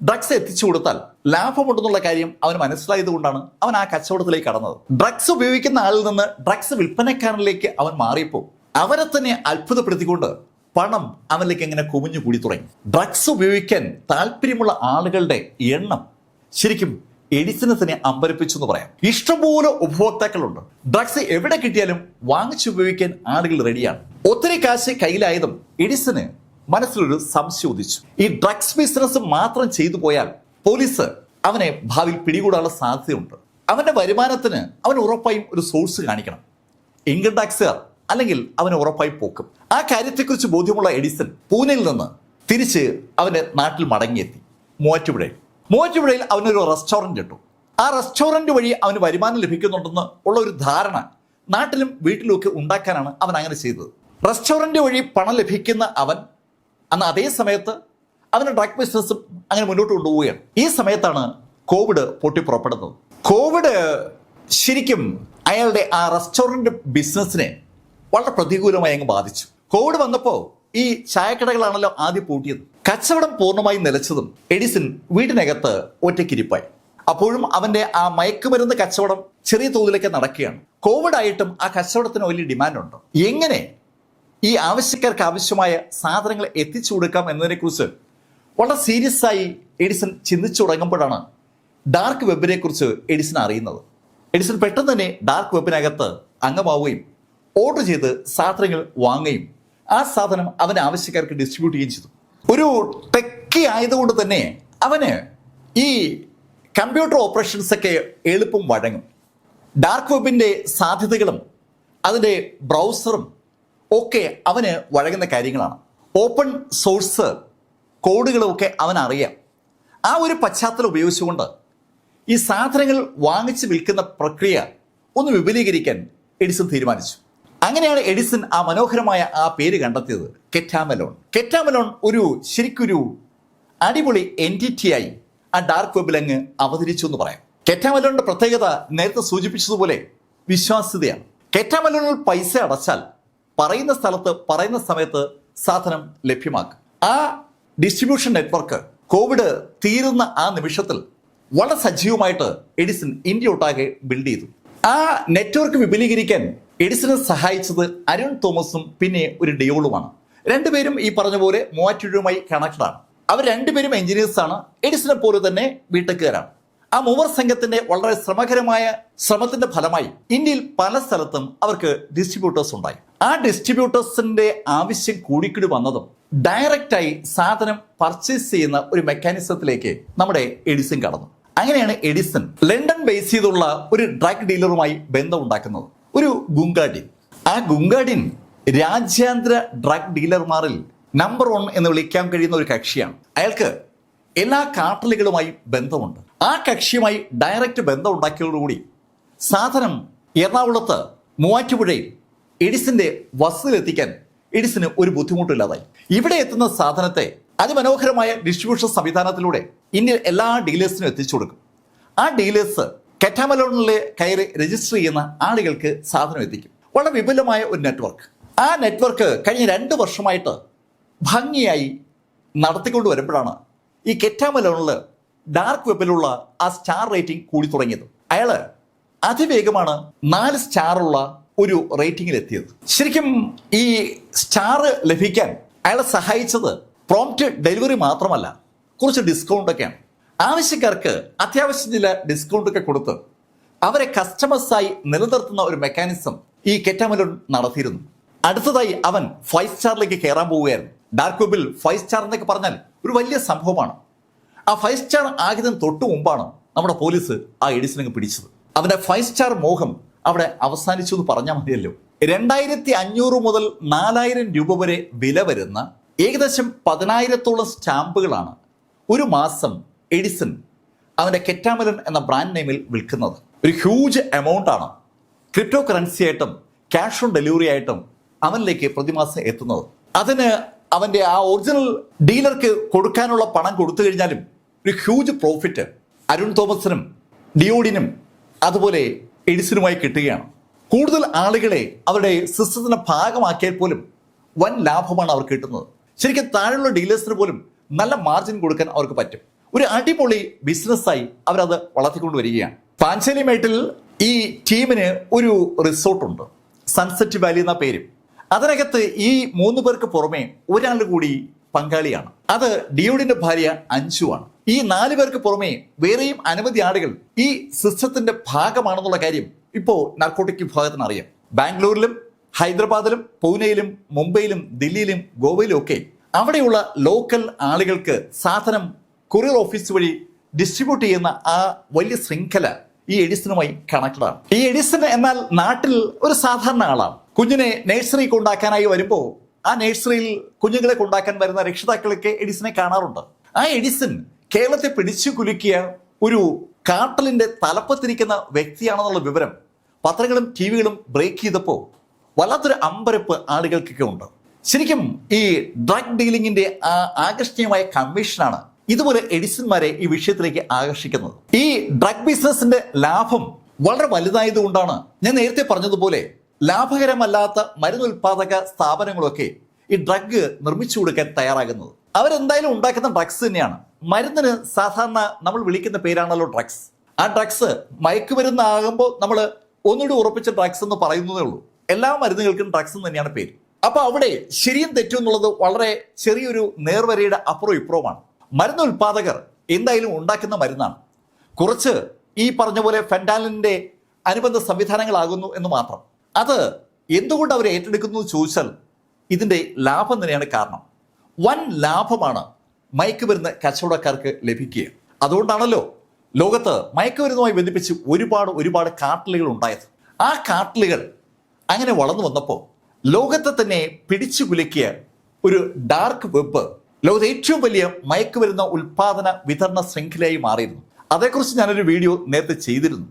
ഡ്രഗ്സ് എത്തിച്ചു കൊടുത്താൽ ലാഭമുണ്ടെന്നുള്ള കാര്യം അവന് മനസ്സിലായത് കൊണ്ടാണ് അവൻ ആ കച്ചവടത്തിലേക്ക് കടന്നത്. ഡ്രഗ്സ് ഉപയോഗിക്കുന്ന ആളിൽ നിന്ന് ഡ്രഗ്സ് വിൽപ്പനക്കാരനിലേക്ക് അവൻ മാറിയപ്പോൾ അവരെ തന്നെ അത്ഭുതപ്പെടുത്തിക്കൊണ്ട് പണം അവനിലേക്ക് എങ്ങനെ കുമിഞ്ഞു കൂടി തുടങ്ങി. ഡ്രഗ്സ് ഉപയോഗിക്കാൻ താല്പര്യമുള്ള ആളുകളുടെ എണ്ണം ശരിക്കും എഡിസിനെ തന്നെ അമ്പരപ്പിച്ചു എന്ന് പറയാം. ഇഷ്ടംപോലെ ഉപഭോക്താക്കളുണ്ട്. ഡ്രഗ്സ് എവിടെ കിട്ടിയാലും വാങ്ങിച്ചു ഉപയോഗിക്കാൻ ആളുകൾ റെഡിയാണ് ഒത്തിരി കാശ് കയ്യിലായതും എഡിസന് മനസ്സിലൊരു സംശയം ഉദിച്ചു. ഈ ഡ്രഗ്സ് ബിസിനസ് മാത്രം ചെയ്തു പോയാൽ പോലീസ് അവനെ ഭാവിയിൽ പിടികൂടാനുള്ള സാധ്യതയുണ്ട്. അവന്റെ വരുമാനത്തിന് അവൻ ഉറപ്പായും ഒരു സോഴ്സ് കാണിക്കണം. ഇൻകം ടാക്സുകാർ അല്ലെങ്കിൽ അവനെ ഉറപ്പായി പോക്കും. ആ കാര്യത്തെക്കുറിച്ച് ബോധ്യമുള്ള എഡിസൺ പൂനെയിൽ നിന്ന് തിരിച്ച് അവന്റെ നാട്ടിൽ മടങ്ങിയെത്തി. മൂവാറ്റുപുഴയിൽ. മൂവാറ്റുപുഴയിൽ അവനൊരു റെസ്റ്റോറന്റ് ഇട്ടു. ആ റെസ്റ്റോറന്റ് വഴി അവന് വരുമാനം ലഭിക്കുന്നുണ്ടെന്ന് ഉള്ള ഒരു ധാരണ നാട്ടിലും വീട്ടിലും ഒക്കെ ഉണ്ടാക്കാനാണ് അവൻ അങ്ങനെ ചെയ്തത്. റെസ്റ്റോറന്റ് വഴി പണം ലഭിക്കുന്ന അവൻ അന്ന് അതേ സമയത്ത് അവന് ഡ്രഗ് ബിസിനസ്സും അങ്ങനെ മുന്നോട്ട് കൊണ്ടുപോവുകയാണ്. ഈ സമയത്താണ് കോവിഡ് പൊട്ടിപ്പുറപ്പെടുന്നത് കോവിഡ് ശരിക്കും അയാളുടെ ആ റെസ്റ്റോറന്റ് ബിസിനസ്സിനെ വളരെ പ്രതികൂലമായി അങ്ങ് ബാധിച്ചു. കോവിഡ് വന്നപ്പോൾ ഈ ചായക്കടകളാണല്ലോ ആദ്യം പൂട്ടിയത്. കച്ചവടം പൂർണമായി നിലച്ചതും എഡിസൺ വീടിനകത്ത് ഒറ്റയ്ക്കിരിപ്പായി. അപ്പോഴും അവന്റെ ആ മയക്കുമരുന്ന് കച്ചവടം ചെറിയ തോതിലൊക്കെ നടക്കുകയാണ്. കോവിഡ് ആയിട്ടും ആ കച്ചവടത്തിന് വലിയ ഡിമാൻഡുണ്ട്. എങ്ങനെ ഈ ആവശ്യക്കാർക്ക് ആവശ്യമായ സാധനങ്ങൾ എത്തിച്ചു കൊടുക്കാം എന്നതിനെ കുറിച്ച് വളരെ സീരിയസ് ആയി എഡിസൺ ചിന്തിച്ചു തുടങ്ങുമ്പോഴാണ് ഡാർക്ക് വെബിനെ കുറിച്ച് എഡിസൺ അറിയുന്നത്. എഡിസൺ പെട്ടെന്ന് തന്നെ ഡാർക്ക് വെബിനകത്ത് അംഗമാവുകയും ഓർഡർ ചെയ്ത് സാധനങ്ങൾ വാങ്ങുകയും ആ സാധനം അവൻ ആവശ്യക്കാർക്ക് ഡിസ്ട്രിബ്യൂട്ട് ചെയ്യുകയും ചെയ്തു. ഒരു ടെക്കി ആയതുകൊണ്ട് തന്നെ അവന് ഈ കമ്പ്യൂട്ടർ ഓപ്പറേഷൻസ് ഒക്കെ എളുപ്പം വഴങ്ങും. ഡാർക്ക് വെബിന്റെ സാധ്യതകളും അതിന്റെ ബ്രൗസറും ഒക്കെ അവന് വഴങ്ങുന്ന കാര്യങ്ങളാണ്. ഓപ്പൺ സോഴ്സ് കോഡുകളൊക്കെ അവനറിയാം. ആ ഒരു പശ്ചാത്തലം ഉപയോഗിച്ചുകൊണ്ട് ഈ സാധനങ്ങൾ വാങ്ങിച്ചു വിൽക്കുന്ന പ്രക്രിയ ഒന്ന് വിപുലീകരിക്കാൻ എഡിസൺ തീരുമാനിച്ചു. അങ്ങനെയാണ് എഡിസൺ ആ മനോഹരമായ ആ പേര് കണ്ടെത്തിയത്. കെറ്റാമലോൺ. കെറ്റാമലോൺ ഒരു ശരിക്കൊരു അടിപൊളി എന്റിറ്റിയായി ആ ഡാർക്ക് വെബിൽ അങ്ങ് അവതരിച്ചു എന്ന് പറയാം. കെറ്റാമലോണിന്റെ പ്രത്യേകത നേരത്തെ സൂചിപ്പിച്ചതുപോലെ വിശ്വാസ്യതയാണ്. കെറ്റാമലോണിൽ പൈസ അടച്ചാൽ പറയുന്ന സ്ഥലത്ത് പറയുന്ന സമയത്ത് സാധനം ലഭ്യമാക്കും. ആ ഡിസ്ട്രിബ്യൂഷൻ നെറ്റ്വർക്ക് കോവിഡ് തീരുന്ന ആ നിമിഷത്തിൽ വളരെ സജീവമായിട്ട് എഡിസൺ ഇന്ത്യ ഒട്ടാകെ ബിൽഡ് ചെയ്തു. ആ നെറ്റ്വർക്ക് വിപുലീകരിക്കാൻ എഡിസനെ സഹായിച്ചത് അരുൺ തോമസും പിന്നെ ഒരു ഡിയോളുമാണ്. രണ്ടുപേരും ഈ പറഞ്ഞ പോലെ മൂവാറ്റുപുഴയുമായി കണക്ട് ആണ്. അവർ രണ്ടുപേരും ആണ്. എഡിസിനെ പോലെ തന്നെ വീട്ടക്കുകാരാണ്. ആ മൂവർ സംഘത്തിന്റെ വളരെ ശ്രമകരമായ ശ്രമത്തിന്റെ ഫലമായി ഇന്ത്യയിൽ പല സ്ഥലത്തും അവർക്ക് ഡിസ്ട്രിബ്യൂട്ടേഴ്സ് ഉണ്ടായി. ആ ഡിസ്ട്രിബ്യൂട്ടേഴ്സിന്റെ ആവശ്യം കൂടിക്കൂടി വന്നതും ഡയറക്റ്റായി സാധനം പർച്ചേസ് ചെയ്യുന്ന ഒരു മെക്കാനിസത്തിലേക്ക് നമ്മുടെ എഡിസൺ കടന്നു. അങ്ങനെയാണ് എഡിസൺ ലണ്ടൻ ബേസ് ചെയ്തുള്ള ഒരു ഡ്രഗ് ഡീലറുമായി ബന്ധം ഉണ്ടാക്കുന്നത് ഒരു ഗുങ്കാഡിൻ ആ ഗുങ്കാഡിൻ രാജ്യാന്തര ഡ്രഗ് ഡീലർമാരിൽ നമ്പർ വൺ എന്ന് വിളിക്കാൻ കഴിയുന്ന ഒരു കക്ഷിയാണ്. അയാൾക്ക് എല്ലാ കാട്ടലുകളുമായി ബന്ധമുണ്ട്. ആ കക്ഷിയുമായി ഡയറക്റ്റ് ബന്ധം ഉണ്ടാക്കിയതോടുകൂടി സാധനം എറണാകുളത്ത് മൂവാറ്റുപുഴയിൽ എഡിസിന്റെ വസ്തുവിലെത്തിക്കാൻ എഡിസിന് ഒരു ബുദ്ധിമുട്ടില്ലാതായി. ഇവിടെ എത്തുന്ന സാധനത്തെ അതിമനോഹരമായ ഡിസ്ട്രിബ്യൂഷൻ സംവിധാനത്തിലൂടെ ഇന്ത്യയിൽ എല്ലാ ഡീലേഴ്സിനും എത്തിച്ചു കൊടുക്കും. ആ ഡീലേഴ്സ് കെറ്റാമലോണിലെ കയറി രജിസ്റ്റർ ചെയ്യുന്ന ആളുകൾക്ക് സാധനം എത്തിക്കും. വളരെ വിപുലമായ ഒരു നെറ്റ്വർക്ക് ആ നെറ്റ്വർക്ക് കഴിഞ്ഞ രണ്ട് വർഷമായിട്ട് ഭംഗിയായി നടത്തിക്കൊണ്ട് വരുമ്പോഴാണ് ഈ കെറ്റാമലോണിൽ ഡാർക്ക് വെബിലുള്ള ആ സ്റ്റാർ റേറ്റിംഗ് കൂടി തുടങ്ങിയത്. അയാൾ അതിവേഗമാണ് നാല് സ്റ്റാറുള്ള ഒരു റേറ്റിംഗിൽ എത്തിയത്. ശരിക്കും ഈ സ്റ്റാർ ലഭിക്കാൻ അയാളെ സഹായിച്ചത് പ്രോംപ്റ്റ് ഡെലിവറി മാത്രമല്ല കുറച്ച് ഡിസ്കൗണ്ടൊക്കെയാണ് ആവശ്യക്കാർക്ക് അത്യാവശ്യം ചില ഡിസ്കൗണ്ട് ഒക്കെ കൊടുത്ത് അവരെ കസ്റ്റമേഴ്സായി നിലനിർത്തുന്ന ഒരു മെക്കാനിസം ഈ കെറ്റാമലോൺ നടത്തിയിരുന്നു. അടുത്തതായി അവൻ ഫൈവ് സ്റ്റാറിലേക്ക് കയറാൻ പോവുകയായിരുന്നു. ഡാർക്ക് വെബിൽ ഫൈവ് സ്റ്റാർ എന്നൊക്കെ പറഞ്ഞാൽ ഒരു വലിയ സംഭവമാണ്. ആ ഫൈവ് സ്റ്റാർ ആഗ്രഹം തൊട്ടു മുമ്പാണ് നമ്മുടെ പോലീസ് ആ എഡിസിനെ പിടിച്ചത്. അവന്റെ ഫൈവ് സ്റ്റാർ മോഹം അവിടെ അവസാനിച്ചു എന്ന് പറഞ്ഞാൽ മതിയല്ലോ. രണ്ടായിരത്തി അഞ്ഞൂറ് മുതൽ നാലായിരം രൂപ വരെ വില വരുന്ന ഏകദേശം പതിനായിരത്തോളം സ്റ്റാമ്പുകളാണ് ഒരു മാസം എഡിസൺ അവന്റെ കെറ്റാമലൻ എന്ന ബ്രാൻഡ് നെയിമിൽ വിൽക്കുന്നത്. ഒരു ഹ്യൂജ് എമൗണ്ട് ആണ്. ക്രിപ്റ്റോ കറൻസി ആയിട്ടും ക്യാഷ് ഓൺ ഡെലിവറി ആയിട്ടും അവനിലേക്ക് പ്രതിമാസം എത്തുന്നത്. അതിന് അവന്റെ ആ ഒറിജിനൽ ഡീലർക്ക് കൊടുക്കാനുള്ള പണം കൊടുത്തു കഴിഞ്ഞാലും ഒരു ഹ്യൂജ് പ്രോഫിറ്റ് അരുൺ തോമസിനും ഡിയോഡിനും അതുപോലെ എഡിസിനുമായി കിട്ടുകയാണ്. കൂടുതൽ ആളുകളെ അവരുടെ സിസ്റ്റത്തിന് ഭാഗമാക്കിയാൽ പോലും വൻ ലാഭമാണ് അവർക്ക് കിട്ടുന്നത്. ശരിക്കും താഴെയുള്ള ഡീലേഴ്സിന് പോലും നല്ല മാർജിൻ കൊടുക്കാൻ അവർക്ക് പറ്റും. ഒരു അടിപൊളി ബിസിനസ്സായി അവരത് വളർത്തിക്കൊണ്ട് വരികയാണ്. പാഞ്ചേലി മേട്ടിൽ ഈ ടീമിന് ഒരു റിസോർട്ടുണ്ട് സൺസെറ്റ് വാലി എന്ന പേരും. അതിനകത്ത് ഈ മൂന്ന് പേർക്ക് പുറമെ ഒരാൾ കൂടി പങ്കാളിയാണ്. അത് ഡിയോഡിന്റെ ഭാര്യ അഞ്ജുവാണ് ഈ നാല് പേർക്ക് പുറമെ വേറെയും അനവധി ആളുകൾ ഈ സിസ്റ്റത്തിന്റെ ഭാഗമാണെന്നുള്ള കാര്യം ഇപ്പോ നർക്കോട്ടിക് വിഭാഗത്തിന് അറിയാം. ബാംഗ്ലൂരിലും ഹൈദരാബാദിലും പൂനെയിലും മുംബൈയിലും ദില്ലിയിലും ഗോവയിലും ഒക്കെ അവിടെയുള്ള ലോക്കൽ ആളുകൾക്ക് സാധനം കൊറിയർ ഓഫീസ് വഴി ഡിസ്ട്രിബ്യൂട്ട് ചെയ്യുന്ന ആ വലിയ ശൃംഖല ഈ എഡിസണുമായി കണക്ടഡാണ് ഈ എഡിസൺ എന്നാൽ നാട്ടിൽ ഒരു സാധാരണ ആളാണ്. കുഞ്ഞിനെ നഴ്സറി കൊണ്ടാക്കാനായി വരുമ്പോൾ ആ നഴ്സറിയിൽ കുഞ്ഞുങ്ങളെ കൊണ്ടാക്കാൻ വരുന്ന രക്ഷിതാക്കളൊക്കെ എഡിസനെ കാണാറുണ്ട്. ആ എഡിസൺ കേരളത്തെ പിടിച്ചു കുലുക്കിയ ഒരു കാട്ടലിന്റെ തലപ്പത്തിരിക്കുന്ന വ്യക്തിയാണെന്നുള്ള വിവരം പത്രങ്ങളും ടി വികളും ബ്രേക്ക് ചെയ്തപ്പോൾ വല്ലാത്തൊരു അമ്പരപ്പ് ആളുകൾക്കൊക്കെ ഉണ്ട്. ശരിക്കും ഈ ഡ്രഗ് ഡീലിംഗിന്റെ ആ ആകർഷണീയമായ കമ്മീഷനാണ് ഇതുപോലെ എഡിസന്മാരെ ഈ വിഷയത്തിലേക്ക് ആകർഷിക്കുന്നത്. ഈ ഡ്രഗ് ബിസിനസിന്റെ ലാഭം വളരെ വലുതായതുകൊണ്ടാണ് ഞാൻ നേരത്തെ പറഞ്ഞതുപോലെ ലാഭകരമല്ലാത്ത മരുന്ന് ഉൽപാദക സ്ഥാപനങ്ങളൊക്കെ ഈ ഡ്രഗ് നിർമ്മിച്ചു കൊടുക്കാൻ തയ്യാറാകുന്നത്. അവരെന്തായാലും ഉണ്ടാക്കുന്ന ഡ്രഗ്സ് തന്നെയാണ്. മരുന്നിന് സാധാരണ നമ്മൾ വിളിക്കുന്ന പേരാണല്ലോ ഡ്രഗ്സ്. ആ ഡ്രഗ്സ് മയക്കുമരുന്നാകുമ്പോൾ നമ്മൾ ഒന്നുകൂടി ഉറപ്പിച്ച ഡ്രഗ്സ് എന്ന് പറയുന്നതേ ഉള്ളൂ. എല്ലാ മരുന്നുകൾക്കും ഡ്രഗ്സ് തന്നെയാണ് പേര്. അപ്പൊ അവിടെ ശരിയും തെറ്റും എന്നുള്ളത് വളരെ ചെറിയൊരു നേർവരയുടെ അപ്പുറവും ഇപ്പുറവുമാണ്. മരുന്ന് ഉൽപാദകർ എന്തായാലും ഉണ്ടാക്കുന്ന മരുന്നാണ്. കുറച്ച് ഈ പറഞ്ഞ പോലെ ഫെൻഡാലിന്റെ അനുബന്ധ സംവിധാനങ്ങളാകുന്നു എന്ന് മാത്രം. അത് എന്തുകൊണ്ട് അവർ ഏറ്റെടുക്കുന്നു ചോദിച്ചാൽ ഇതിന്റെ ലാഭം തന്നെയാണ് കാരണം. വൻ ലാഭമാണ് മയക്കുമരുന്ന് കച്ചവടക്കാർക്ക് ലഭിക്കുക. അതുകൊണ്ടാണല്ലോ ലോകത്ത് മയക്കുമരുന്നുമായി ബന്ധിപ്പിച്ച് ഒരുപാട് ഒരുപാട് കാട്ടലുകൾ ഉണ്ടായത്. ആ കാട്ടലുകൾ അങ്ങനെ വളർന്നു വന്നപ്പോൾ ലോകത്തെ തന്നെ പിടിച്ചു കുലുക്കിയ ഒരു ഡാർക്ക് വെബ് ലോകത്തെ ഏറ്റവും വലിയ മയക്കുമരുന്ന് ഉൽപാദന വിതരണ ശൃംഖലയായി മാറിയിരുന്നു. അതേക്കുറിച്ച് ഞാനൊരു വീഡിയോ നേരത്തെ ചെയ്തിരുന്നു.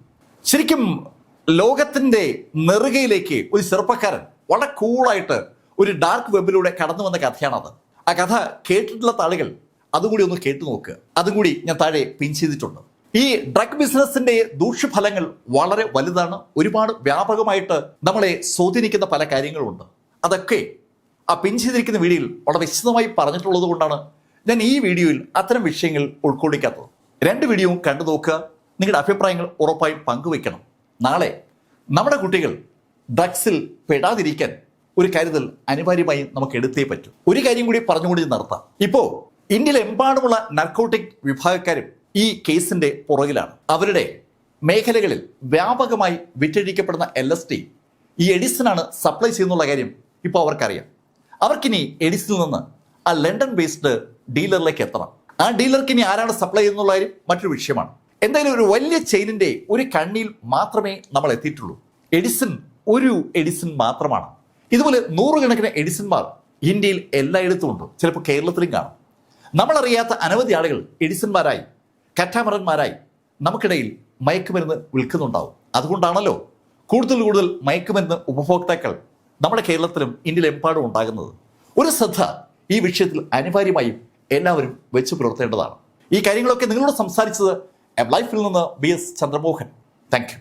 ശരിക്കും ലോകത്തിന്റെ നെറുകയിലേക്ക് ഒരു ചെറുപ്പക്കാരൻ വളരെ കൂളായിട്ട് ഒരു ഡാർക്ക് വെബിലൂടെ കടന്നു വന്ന കഥയാണത് ആ കഥ കേട്ടിട്ടുള്ള ആളുകൾ അതുകൂടി ഒന്ന് കേട്ടു നോക്കുക അതും കൂടി ഞാൻ താഴെ പിൻ ചെയ്തിട്ടുണ്ട്. ഈ ഡ്രഗ് ബിസിനസിന്റെ ദൂഷ്യഫലങ്ങൾ വളരെ വലുതാണ്. ഒരുപാട് വ്യാപകമായിട്ട് നമ്മളെ സ്വാധീനിക്കുന്ന പല കാര്യങ്ങളുണ്ട്. അതൊക്കെ ആ പിൻ ചെയ്തിരിക്കുന്ന വീഡിയോയിൽ വളരെ വിശദമായി പറഞ്ഞിട്ടുള്ളത് കൊണ്ടാണ് ഞാൻ ഈ വീഡിയോയിൽ അത്തരം വിഷയങ്ങൾ ഉൾക്കൊള്ളിക്കാത്തത്. രണ്ട് വീഡിയോയും കണ്ടു നോക്കുക. നിങ്ങളുടെ അഭിപ്രായങ്ങൾ ഉറപ്പായും പങ്കുവെക്കണം നാളെ നമ്മുടെ കുട്ടികൾ ഡ്രഗ്സിൽ പെടാതിരിക്കാൻ ഒരു കരുതൽ അനിവാര്യമായും നമുക്ക് എടുത്തേ പറ്റൂ. ഒരു കാര്യം കൂടി പറഞ്ഞുകൊണ്ട് നടത്താം. ഇപ്പോൾ ഇപ്പോ ഇന്ത്യയിലെമ്പാടുമുള്ള നർക്കോട്ടിക് വിഭാഗക്കാരും ഈ കേസിന്റെ പുറകിലാണ്. അവരുടെ മേഖലകളിൽ വ്യാപകമായി വിറ്റഴിക്കപ്പെടുന്ന എൽ എസ് ടി ഈ എഡിസനാണ് സപ്ലൈ ചെയ്യുന്നുള്ള കാര്യം ഇപ്പോൾ അവർക്കറിയാം. അവർക്കിനി എഡിസിൽ നിന്ന് ആ ലണ്ടൻ ബേസ്ഡ് ഡീലറിലേക്ക് എത്തണം. ആ ഡീലർക്ക് ഇനി ആരാണ് സപ്ലൈ ചെയ്യുന്നുള്ള കാര്യം മറ്റൊരു വിഷയമാണ്. എന്തായാലും ഒരു വലിയ ചെയിനിന്റെ ഒരു കണ്ണിയിൽ മാത്രമേ നമ്മൾ എത്തിയിട്ടുള്ളൂ. എഡിസൺ ഒരു എഡിസൺ മാത്രമാണ്. ഇതുപോലെ നൂറുകണക്കിന് എഡിസൺമാർ ഇന്ത്യയിൽ എല്ലായിടത്തും ഉണ്ട്. ചിലപ്പോൾ കേരളത്തിലും കാണും. നമ്മളറിയാത്ത അനവധി ആളുകൾ എഡിസൺമാരായി കറ്റാമറന്മാരായി നമുക്കിടയിൽ മയക്കുമരുന്ന് വിൽക്കുന്നുണ്ടാവും. അതുകൊണ്ടാണല്ലോ കൂടുതൽ കൂടുതൽ മയക്കുമരുന്ന് ഉപഭോക്താക്കൾ നമ്മുടെ കേരളത്തിലും ഇന്ത്യയിലെമ്പാടും ഉണ്ടാകുന്നത്. ഒരു ശ്രദ്ധ ഈ വിഷയത്തിൽ അനിവാര്യമായും എല്ലാവരും വെച്ച് പുലർത്തേണ്ടതാണ്. ഈ കാര്യങ്ങളൊക്കെ നിങ്ങളോട് സംസാരിച്ചത് ലൈഫിൽ നിന്ന് ബി എസ് ചന്ദ്രമോഹൻ താങ്ക്